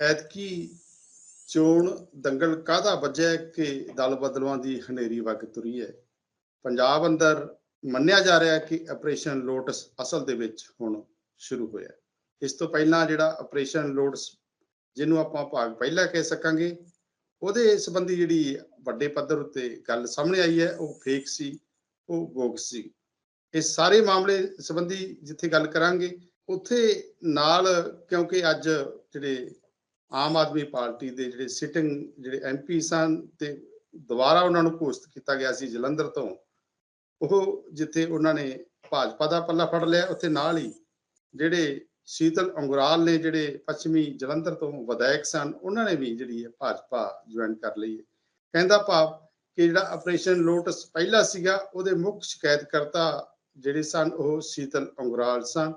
ਐਤਕੀ ਚੋਣ ਦੰਗਲ ਕਾਹਦਾ ਵੱਜਿਆ ਕਿ ਦਲ ਬਦਲਵਾਂ ਦੀ ਹਨੇਰੀ ਵਗ ਤੁਰੀ ਹੈ? ਪੰਜਾਬ ਅੰਦਰ ਮੰਨਿਆ ਜਾ ਰਿਹਾ ਕਿ ਆਪਰੇਸ਼ਨ ਲੋਟਸ ਅਸਲ ਦੇ ਵਿੱਚ ਹੁਣ ਸ਼ੁਰੂ ਹੋਇਆ ਇਸ ਤੋਂ ਪਹਿਲਾਂ ਜਿਹੜਾ ਆਪਰੇਸ਼ਨ ਲੋਟਸ ਜਿਹਨੂੰ ਆਪਾਂ ਭਾਗ ਪਹਿਲਾ ਕਹਿ ਸਕਾਂਗੇ, ਉਹਦੇ ਸੰਬੰਧੀ ਜਿਹੜੀ ਵੱਡੇ ਪੱਧਰ ਉੱਤੇ ਗੱਲ ਸਾਹਮਣੇ ਆਈ ਹੈ, ਉਹ ਫੇਕ ਸੀ, ਉਹ ਬੋਗਸ ਸੀ। ਇਹ ਸਾਰੇ ਮਾਮਲੇ ਸੰਬੰਧੀ ਜਿੱਥੇ ਗੱਲ ਕਰਾਂਗੇ, ਉੱਥੇ ਨਾਲ ਕਿਉਂਕਿ ਅੱਜ ਜਿਹੜੇ ਆਮ ਆਦਮੀ ਪਾਰਟੀ ਦੇ ਜਿਹੜੇ ਸਿਟਿੰਗ ਜਿਹੜੇ ਐਮਪੀ ਸਨ ਤੇ ਦੁਬਾਰਾ ਉਹਨਾਂ ਨੂੰ ਘੋਸ਼ਿਤ ਕੀਤਾ ਗਿਆ ਸੀ ਜਲੰਧਰ ਤੋਂ, ਉਹ ਜਿੱਥੇ ਉਹਨਾਂ ਨੇ ਭਾਜਪਾ ਦਾ ਪੱਲਾ ਫੜ ਲਿਆ, ਉੱਥੇ ਨਾਲ ਹੀ ਜਿਹੜੇ ਸ਼ੀਤਲ ਅੰਗੁਰਾਲ ਨੇ ਜਿਹੜੇ ਪੱਛਮੀ ਜਲੰਧਰ ਤੋਂ ਵਿਧਾਇਕ ਸਨ, ਉਹਨਾਂ ਨੇ ਵੀ ਜਿਹੜੀ ਹੈ ਭਾਜਪਾ ਜੁਆਇਨ ਕਰ ਲਈ ਹੈ। ਕਹਿੰਦਾ ਭਾਵ ਕਿ ਜਿਹੜਾ ਆਪਰੇਸ਼ਨ ਲੋਟਸ ਪਹਿਲਾ ਸੀਗਾ, ਉਹਦੇ ਮੁੱਖ ਸ਼ਿਕਾਇਤਕਰਤਾ ਜਿਹੜੇ ਸਨ ਉਹ ਸ਼ੀਤਲ ਅੰਗੁਰਾਲ ਸਨ,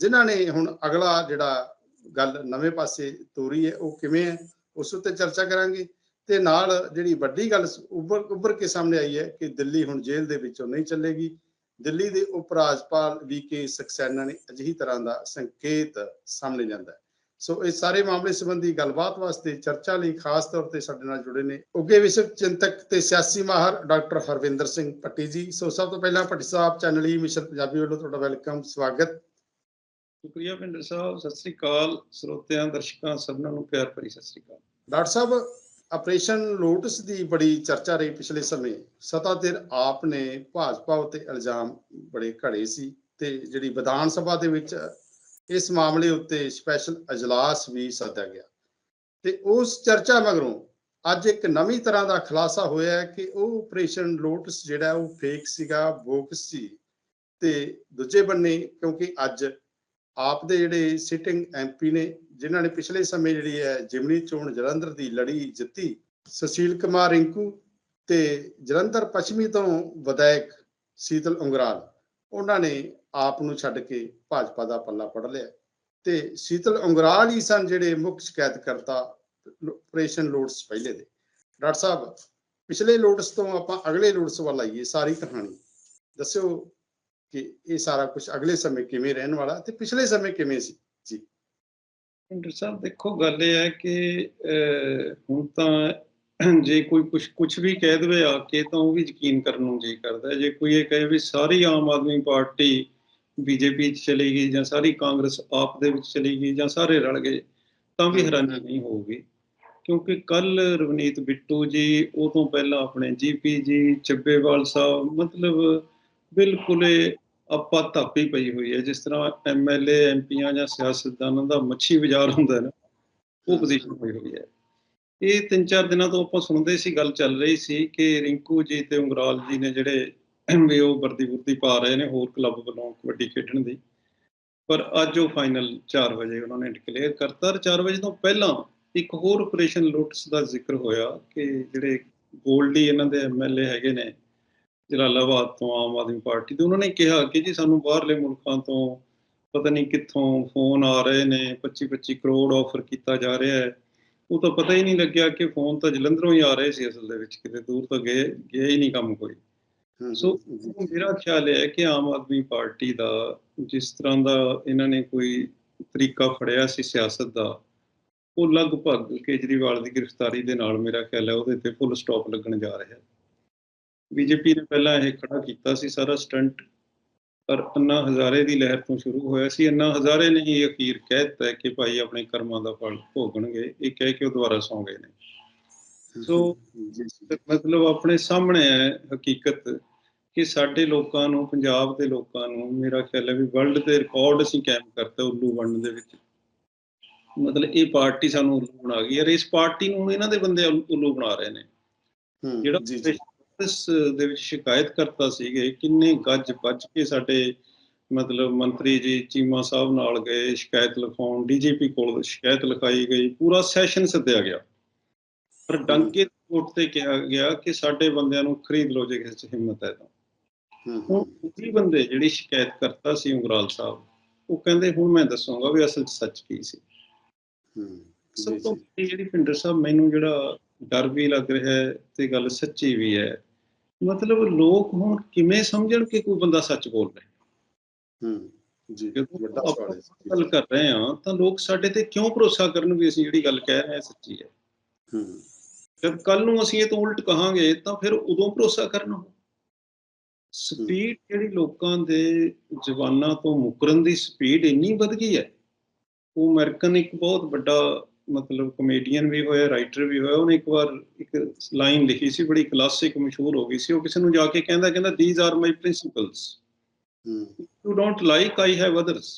ਜਿਨ੍ਹਾਂ ਨੇ ਹੁਣ ਅਗਲਾ ਜਿਹੜਾ ਗੱਲ ਨਵੇਂ ਪਾਸੇ ਤੋਰੀ ਹੈ, ਉਹ ਕਿਵੇਂ ਹੈ, ਉਸ ਉੱਤੇ ਚਰਚਾ ਕਰਾਂਗੇ। ਤੇ ਨਾਲ ਜਿਹੜੀ ਵੱਡੀ ਗੱਲ ਉੱਭਰ ਉੱਭਰ ਕੇ ਸਾਹਮਣੇ ਆਈ ਹੈ ਕਿ ਦਿੱਲੀ ਹੁਣ ਜੇਲ੍ਹ ਦੇ ਵਿੱਚੋਂ ਨਹੀਂ ਚੱਲੇਗੀ। ਦਿੱਲੀ ਦੇ ਉਪ ਰਾਜਪਾਲ ਵੀ ਕੇ ਸਕਸੈਨਾ ਨੇ ਅਜਿਹੀ ਤਰ੍ਹਾਂ ਦਾ ਸੰਕੇਤ ਸਾਹਮਣੇ ਜਾਂਦਾ ਹੈ। ਸੋ ਇਹ ਸਾਰੇ ਮਾਮਲੇ ਸੰਬੰਧੀ ਗੱਲਬਾਤ ਵਾਸਤੇ ਚਰਚਾ ਲਈ ਖਾਸ ਤੌਰ ਤੇ ਸਾਡੇ ਨਾਲ ਜੁੜੇ ਨੇ ਉੱਗੇ ਵਿਸ਼ਵ ਚਿੰਤਕ ਤੇ ਸਿਆਸੀ ਮਾਹਰ ਡਾਕਟਰ ਹਰਵਿੰਦਰ ਸਿੰਘ ਪੱਟੀ ਜੀ। ਸੋ ਸਭ ਤੋਂ ਪਹਿਲਾਂ ਭੱਟੀ ਸਾਹਿਬ, ਚੈਨਲ ਹੀ ਮਿਸ਼ਨ ਪੰਜਾਬੀ ਵੱਲੋਂ ਤੁਹਾਡਾ ਵੈਲਕਮ, ਸਵਾਗਤ। ਸ਼ੁਕਰੀਆ ਪਿੰਡਰ ਸਾਹਿਬ, ਸਤਿ ਸ੍ਰੀ ਅਕਾਲ ਸਰੋਤਿਆਂ, ਦਰਸ਼ਕਾਂ, ਸਭਨਾਂ ਨੂੰ ਪਿਆਰ ਭਰੀ Sat Sri Akal. Doctor sahib, Operation Lotus ਦੀ ਬੜੀ ਚਰਚਾ ਰਹੀ ਪਿਛਲੇ ਸਮੇਂ। ਸਤਾਧਿਰ ਆਪ ਨੇ ਭਾਜਪਾ ਉਤੇ ਇਲਜ਼ਾਮ ਬੜੇ ਘੜੇ ਸੀ ਤੇ ਜਿਹੜੀ ਵਿਧਾਨ ਸਭਾ ਦੇ ਵਿੱਚ ਇਸ ਮਾਮਲੇ ਉੱਤੇ ਸਪੈਸ਼ਲ ਅਜਲਾਸ ਵੀ ਸੱਦਿਆ ਗਿਆ। ਤੇ ਉਸ ਚਰਚਾ ਮਗਰੋਂ ਅੱਜ ਇੱਕ ਨਵੀਂ ਤਰ੍ਹਾਂ ਦਾ ਖੁਲਾਸਾ ਹੋਇਆ ਕਿ ਉਹ ਆਪਰੇਸ਼ਨ ਲੋਟਸ ਜਿਹੜਾ ਉਹ ਫੇਕ ਸੀਗਾ ਬੋਕਸ ਸੀ। ਤੇ ਦੂਜੇ ਬੰਨੇ ਕਿਉਂਕਿ ਅੱਜ ਆਪ ਦੇ ਜਿਹੜੇ ਸਿਟਿੰਗ ਐਮਪੀ ਨੇ, ਜਿਨ੍ਹਾਂ ਨੇ ਪਿਛਲੇ ਸਮੇਂ ਜਿਹੜੀ ਹੈ ਜਿਮਨੀ ਚੋਣ ਜਲੰਧਰ ਦੀ ਲੜੀ ਜਿੱਤੀ, ਸੁਸ਼ੀਲ ਕੁਮਾਰ ਰਿੰਕੂ ਤੇ ਜਲੰਧਰ ਪੱਛਮੀ ਤੋਂ ਵਿਧਾਇਕ ਸੀਤਲ ਉਂਗਰਾਲ, ਉਹਨਾਂ ਨੇ ਆਪ ਨੂੰ ਛੱਡ ਕੇ ਭਾਜਪਾ ਦਾ ਪੱਲਾ ਫੜ ਲਿਆ। ਤੇ ਸੀਤਲ ਉਂਗਰਾਲ ਹੀ ਸਨ ਜਿਹੜੇ ਮੁੱਖ ਸ਼ਿਕਾਇਤਕਰਤਾ ਆਪਰੇਸ਼ਨ ਲੋਟਸ ਪਹਿਲੇ ਦੇ। ਡਾਕਟਰ ਸਾਹਿਬ, ਪਿਛਲੇ ਲੋਟਸ ਤੋਂ ਆਪਾਂ ਅਗਲੇ ਲੋਟਸ ਵੱਲ ਆਈਏ, ਸਾਰੀ ਕਹਾਣੀ। ਦੱਸਿਓ ਕਿ ਇਹ ਸਾਰਾ ਕੁਝ ਅਗਲੇ ਸਮੇਂ ਕਿਵੇਂ ਰਹਿਣ ਵਾਲਾ ਤੇ ਪਿਛਲੇ ਸਮੇਂ ਕਿਵੇਂ ਸੀ? ਜੀ। ਪਿੰਡਰ ਸਾਹਿਬ ਦੇਖੋ ਗੱਲ ਇਹ ਹੈ ਕਿ ਹੁਣ ਤਾਂ ਜੇ ਕੋਈ ਕੁਝ ਕੁਝ ਵੀ ਕਹਿ ਦੇਵੇ ਆ ਕੇ ਤਾਂ ਉਹ ਵੀ ਯਕੀਨ ਕਰਨ ਨੂੰ ਜੀ ਕਰਦਾ। ਜੇ ਕੋਈ ਇਹ ਕਹੇ ਵੀ ਸਾਰੀ ਆਮ ਆਦਮੀ ਪਾਰਟੀ ਬੀਜੇਪੀ ਚ ਚਲੀ ਗਈ ਜਾਂ ਸਾਰੀ ਕਾਂਗਰਸ ਆਪ ਦੇ ਵਿੱਚ ਚਲੀ ਗਈ ਜਾਂ ਸਾਰੇ ਰਲ ਗਏ ਤਾਂ ਵੀ ਹੈਰਾਨੀ ਨਹੀਂ ਹੋਊਗੀ। ਕਿਉਂਕਿ ਕੱਲ ਰਵਨੀਤ ਬਿੱਟੂ ਜੀ ਉਹ ਤੋਂ ਪਹਿਲਾਂ ਆਪਣੇ ਜੀਪੀ ਜੀ ਚੱਬੇਵਾਲ ਸਾਹਿਬ ਮਤਲਬ ਬਿਲਕੁਲ ਆਪਾਂ ਧਾਪੀ ਪਈ ਹੋਈ ਹੈ। ਜਿਸ ਤਰ੍ਹਾਂ ਐਮਐਲਏ ਐਮਪੀਆਂ ਜਾਂ ਸਿਆਸਤਦਾਨਾਂ ਦਾ ਮੱਛੀ ਬਾਜ਼ਾਰ ਹੁੰਦਾ ਹੈ ਨਾ ਉਹ ਪੋਜੀਸ਼ਨ ਹੋਈ ਹੋਈ ਹੈ। ਇਹ ਤਿੰਨ ਚਾਰ ਦਿਨਾਂ ਤੋਂ ਆਪਾਂ ਸੁਣਦੇ ਸੀ ਗੱਲ ਚੱਲ ਰਹੀ ਸੀ ਕਿ ਰਿੰਕੂ ਜੀ ਤੇ ਉਂਗਰਾਲ ਜੀ ਨੇ ਜਿਹੜੇ ਵੀ ਉਹ ਵਰਦੀ ਵਰਦੀ ਪਾ ਰਹੇ ਨੇ ਹੋਰ ਕਲੱਬ ਵੱਲੋਂ ਕਬੱਡੀ ਖੇਡਣ ਦੀ। ਪਰ ਅੱਜ ਉਹ ਫਾਈਨਲ 4 ਵਜੇ ਉਹਨਾਂ ਨੇ ਡਿਕਲੇਅਰ ਕਰਤਾ ਔਰ 4 ਵਜੇ ਤੋਂ ਪਹਿਲਾਂ ਇੱਕ ਹੋਰ ਆਪਰੇਸ਼ਨ ਲੋਟਸ ਦਾ ਜ਼ਿਕਰ ਹੋਇਆ ਕਿ ਜਿਹੜੇ ਗੋਲਡੀ ਇਹਨਾਂ ਦੇ ਐਮਐਲਏ ਹੈਗੇ ਨੇ ਜਲਾਲਾਬਾਦ ਤੋਂ ਆਮ ਆਦਮੀ ਪਾਰਟੀ ਦੇ ਉਹਨਾਂ ਨੇ ਕਿਹਾ ਕਿ ਜੀ ਸਾਨੂੰ ਬਾਹਰਲੇ ਮੁਲਕਾਂ ਤੋਂ ਪਤਾ ਨਹੀਂ ਕਿੱਥੋਂ ਫੋਨ ਆ ਰਹੇ ਨੇ 25 25 ਕਰੋੜ ਆਫਰ ਕੀਤਾ ਜਾ ਰਿਹਾ ਹੈ। ਉਹ ਤਾਂ ਪਤਾ ਹੀ ਨਹੀਂ ਲੱਗਿਆ ਕਿ ਫੋਨ ਤਾਂ ਜਲੰਧਰੋਂ ਹੀ ਆ ਰਹੇ ਸੀ ਅਸਲ ਦੇ ਵਿੱਚ ਕਿਤੇ ਦੂਰ ਤਾਂ ਗਏ ਗਿਆ ਹੀ ਨਹੀਂ ਕੰਮ ਕੋਈ। ਸੋ ਮੇਰਾ ਖਿਆਲ ਹੈ ਕਿ ਆਮ ਆਦਮੀ ਪਾਰਟੀ ਦਾ ਜਿਸ ਤਰ੍ਹਾਂ ਦਾ ਇਹਨਾਂ ਨੇ ਕੋਈ ਤਰੀਕਾ ਫੜਿਆ ਸੀ ਸਿਆਸਤ ਦਾ ਉਹ ਲਗਭਗ ਕੇਜਰੀਵਾਲ ਦੀ ਗ੍ਰਿਫਤਾਰੀ ਦੇ ਨਾਲ ਮੇਰਾ ਖਿਆਲ ਹੈ ਉਹਦੇ ਤੇ ਫੁੱਲ ਸਟਾਪ ਲੱਗਣ ਜਾ ਰਿਹਾ ਹੈ। ਬੀਜੇਪੀ ਨੇ ਪਹਿਲਾਂ ਇਹ ਖੜਾ ਕੀਤਾ ਸੀ ਸਾਰਾ ਸਟੰਟ ਪਰ ਅੰਨਾ ਹਜ਼ਾਰੇ ਦੀ ਲਹਿਰ ਤੋਂ ਸ਼ੁਰੂ ਹੋਇਆ ਸੀ। ਅੰਨਾ ਹਜ਼ਾਰੇ ਨੇ ਹੀ ਅਖੀਰ ਕਹਿ ਦਿੱਤਾ ਕਿ ਭਾਈ ਆਪਣੇ ਕਰਮਾਂ ਦਾ ਫਲ ਭੋਗਣਗੇ ਇਹ ਕਹਿ ਕੇ ਉਹ ਦੁਬਾਰਾ ਸੌਂ ਗਏ ਨੇ। ਸੋ ਮਤਲਬ ਆਪਣੇ ਸਾਹਮਣੇ ਹੈ ਹਕੀਕਤ ਕਿ ਸਾਡੇ ਲੋਕਾਂ ਨੂੰ ਪੰਜਾਬ ਦੇ ਲੋਕਾਂ ਨੂੰ ਮੇਰਾ ਖਿਆਲ ਹੈ ਵੀ ਵਰਲਡ ਦੇ ਰਿਕਾਰਡ ਅਸੀਂ ਕਾਇਮ ਕਰਤਾ ਉੱਲੂ ਬਣਨ ਦੇ ਵਿੱਚ। ਮਤਲਬ ਇਹ ਪਾਰਟੀ ਸਾਨੂੰ ਉੱਲੂ ਬਣਾ ਗਈ ਯਾਰ ਇਸ ਪਾਰਟੀ ਨੂੰ ਇਹਨਾਂ ਦੇ ਬੰਦੇ ਉੱਲੂ ਬਣਾ ਰਹੇ ਨੇ। ਜਿਹੜਾ ਇਸ ਦੇ ਵਿੱਚ ਸ਼ਿਕਾਇਤ ਕਰਤਾ ਸੀਗੇ ਕਿੰਨੇ ਗੱਜ ਵੱਜ ਕੇ ਸਾਡੇ ਮਤਲਬ ਮੰਤਰੀ ਜੀ ਚੀਮਾ ਸਾਹਿਬ ਨਾਲ ਗਏ ਸ਼ਿਕਾਇਤ ਲਿਖਾਉਣ ਡੀਜੀਪੀ ਕੋਲ ਸ਼ਿਕਾਇਤ ਲਿਖਾਈ ਗਈ ਪੂਰਾ ਸੈਸ਼ਨ ਸੱਦਿਆ ਗਿਆ। ਪਰ ਡੰਕੇ ਕੋਰਟ ਤੇ ਕਿਹਾ ਗਿਆ ਕਿ ਸਾਡੇ ਬੰਦਿਆਂ ਨੂੰ ਖਰੀਦ ਲਓ ਜੇ ਕਿਸੇ 'ਚ ਹਿੰਮਤ ਹੈ ਤਾਂ। ਹੁਣ ਦੂਜੀ ਬੰਦੇ ਜਿਹੜੀ ਸ਼ਿਕਾਇਤ ਕਰਤਾ ਸੀ ਉਂਗਰਾਲ ਸਾਹਿਬ ਉਹ ਕਹਿੰਦੇ ਹੁਣ ਮੈਂ ਦੱਸੂਗਾ ਵੀ ਅਸਲ ਸੱਚ ਕੀ ਸੀ। ਸਭ ਤੋਂ ਜਿਹੜੀ ਪਿੰਡਰ ਸਾਹਿਬ ਮੈਨੂੰ ਜਿਹੜਾ ਡਰ ਵੀ ਲੱਗ ਰਿਹਾ ਹੈ ਤੇ ਗੱਲ ਸੱਚੀ ਵੀ ਹੈ ਮਤਲਬ ਲੋਕ ਹੁਣ ਕਿਵੇਂ ਸਮਝਣ ਕਿ ਕੋਈ ਬੰਦਾ ਸੱਚ ਬੋਲ ਰਿਹਾ? ਜੀ ਜਦੋਂ ਵੱਡਾ ਆਪਾਂ ਸਵਾਲ ਹੈ ਜੀ। ਗੱਲ ਕਰ ਰਹੇ ਹਾਂ ਤਾਂ ਲੋਕ ਸਾਡੇ ਤੇ ਕਿਉਂ ਭਰੋਸਾ ਕਰਨ ਵੀ ਅਸੀਂ ਜਿਹੜੀ ਗੱਲ ਕਹਿ ਰਹੇ ਹਾਂ ਸੱਚੀ ਹੈ? ਹੂੰ। ਜਦ ਕੱਲ ਨੂੰ ਅਸੀਂ ਇਹ ਤੋਂ ਉਲਟ ਕਹਾਂਗੇ ਤਾਂ ਫਿਰ ਉਦੋਂ ਭਰੋਸਾ ਕਰਨਾ ਸਪੀਡ ਜਿਹੜੀ ਲੋਕਾਂ ਦੇ ਜ਼ਬਾਨਾਂ ਤੋਂ ਮੁਕਰਨ ਦੀ ਸਪੀਡ ਇੰਨੀ ਵੱਧ ਗਈ ਹੈ। ਉਹ ਅਮਰੀਕਨ ਇੱਕ ਬਹੁਤ ਵੱਡਾ ਮਤਲਬ ਕਮੇਡੀਅਨ ਵੀ ਹੋਇਆ ਰਾਈਟਰ ਵੀ ਹੋਇਆ ਉਹਨੇ ਇੱਕ ਵਾਰ ਇੱਕ ਲਾਈਨ ਲਿਖੀ ਸੀ ਬੜੀ ਕਲਾਸਿਕ ਮਸ਼ਹੂਰ ਹੋ ਗਈ ਸੀ। ਉਹ ਕਿਸੇ ਨੂੰ ਜਾ ਕੇ ਕਹਿੰਦਾ ਕਹਿੰਦਾ ਥੀਸ ਆਰ ਮਾਈ ਪ੍ਰਿੰਸੀਪਲਸ ਹੂੰ। You don't like I have others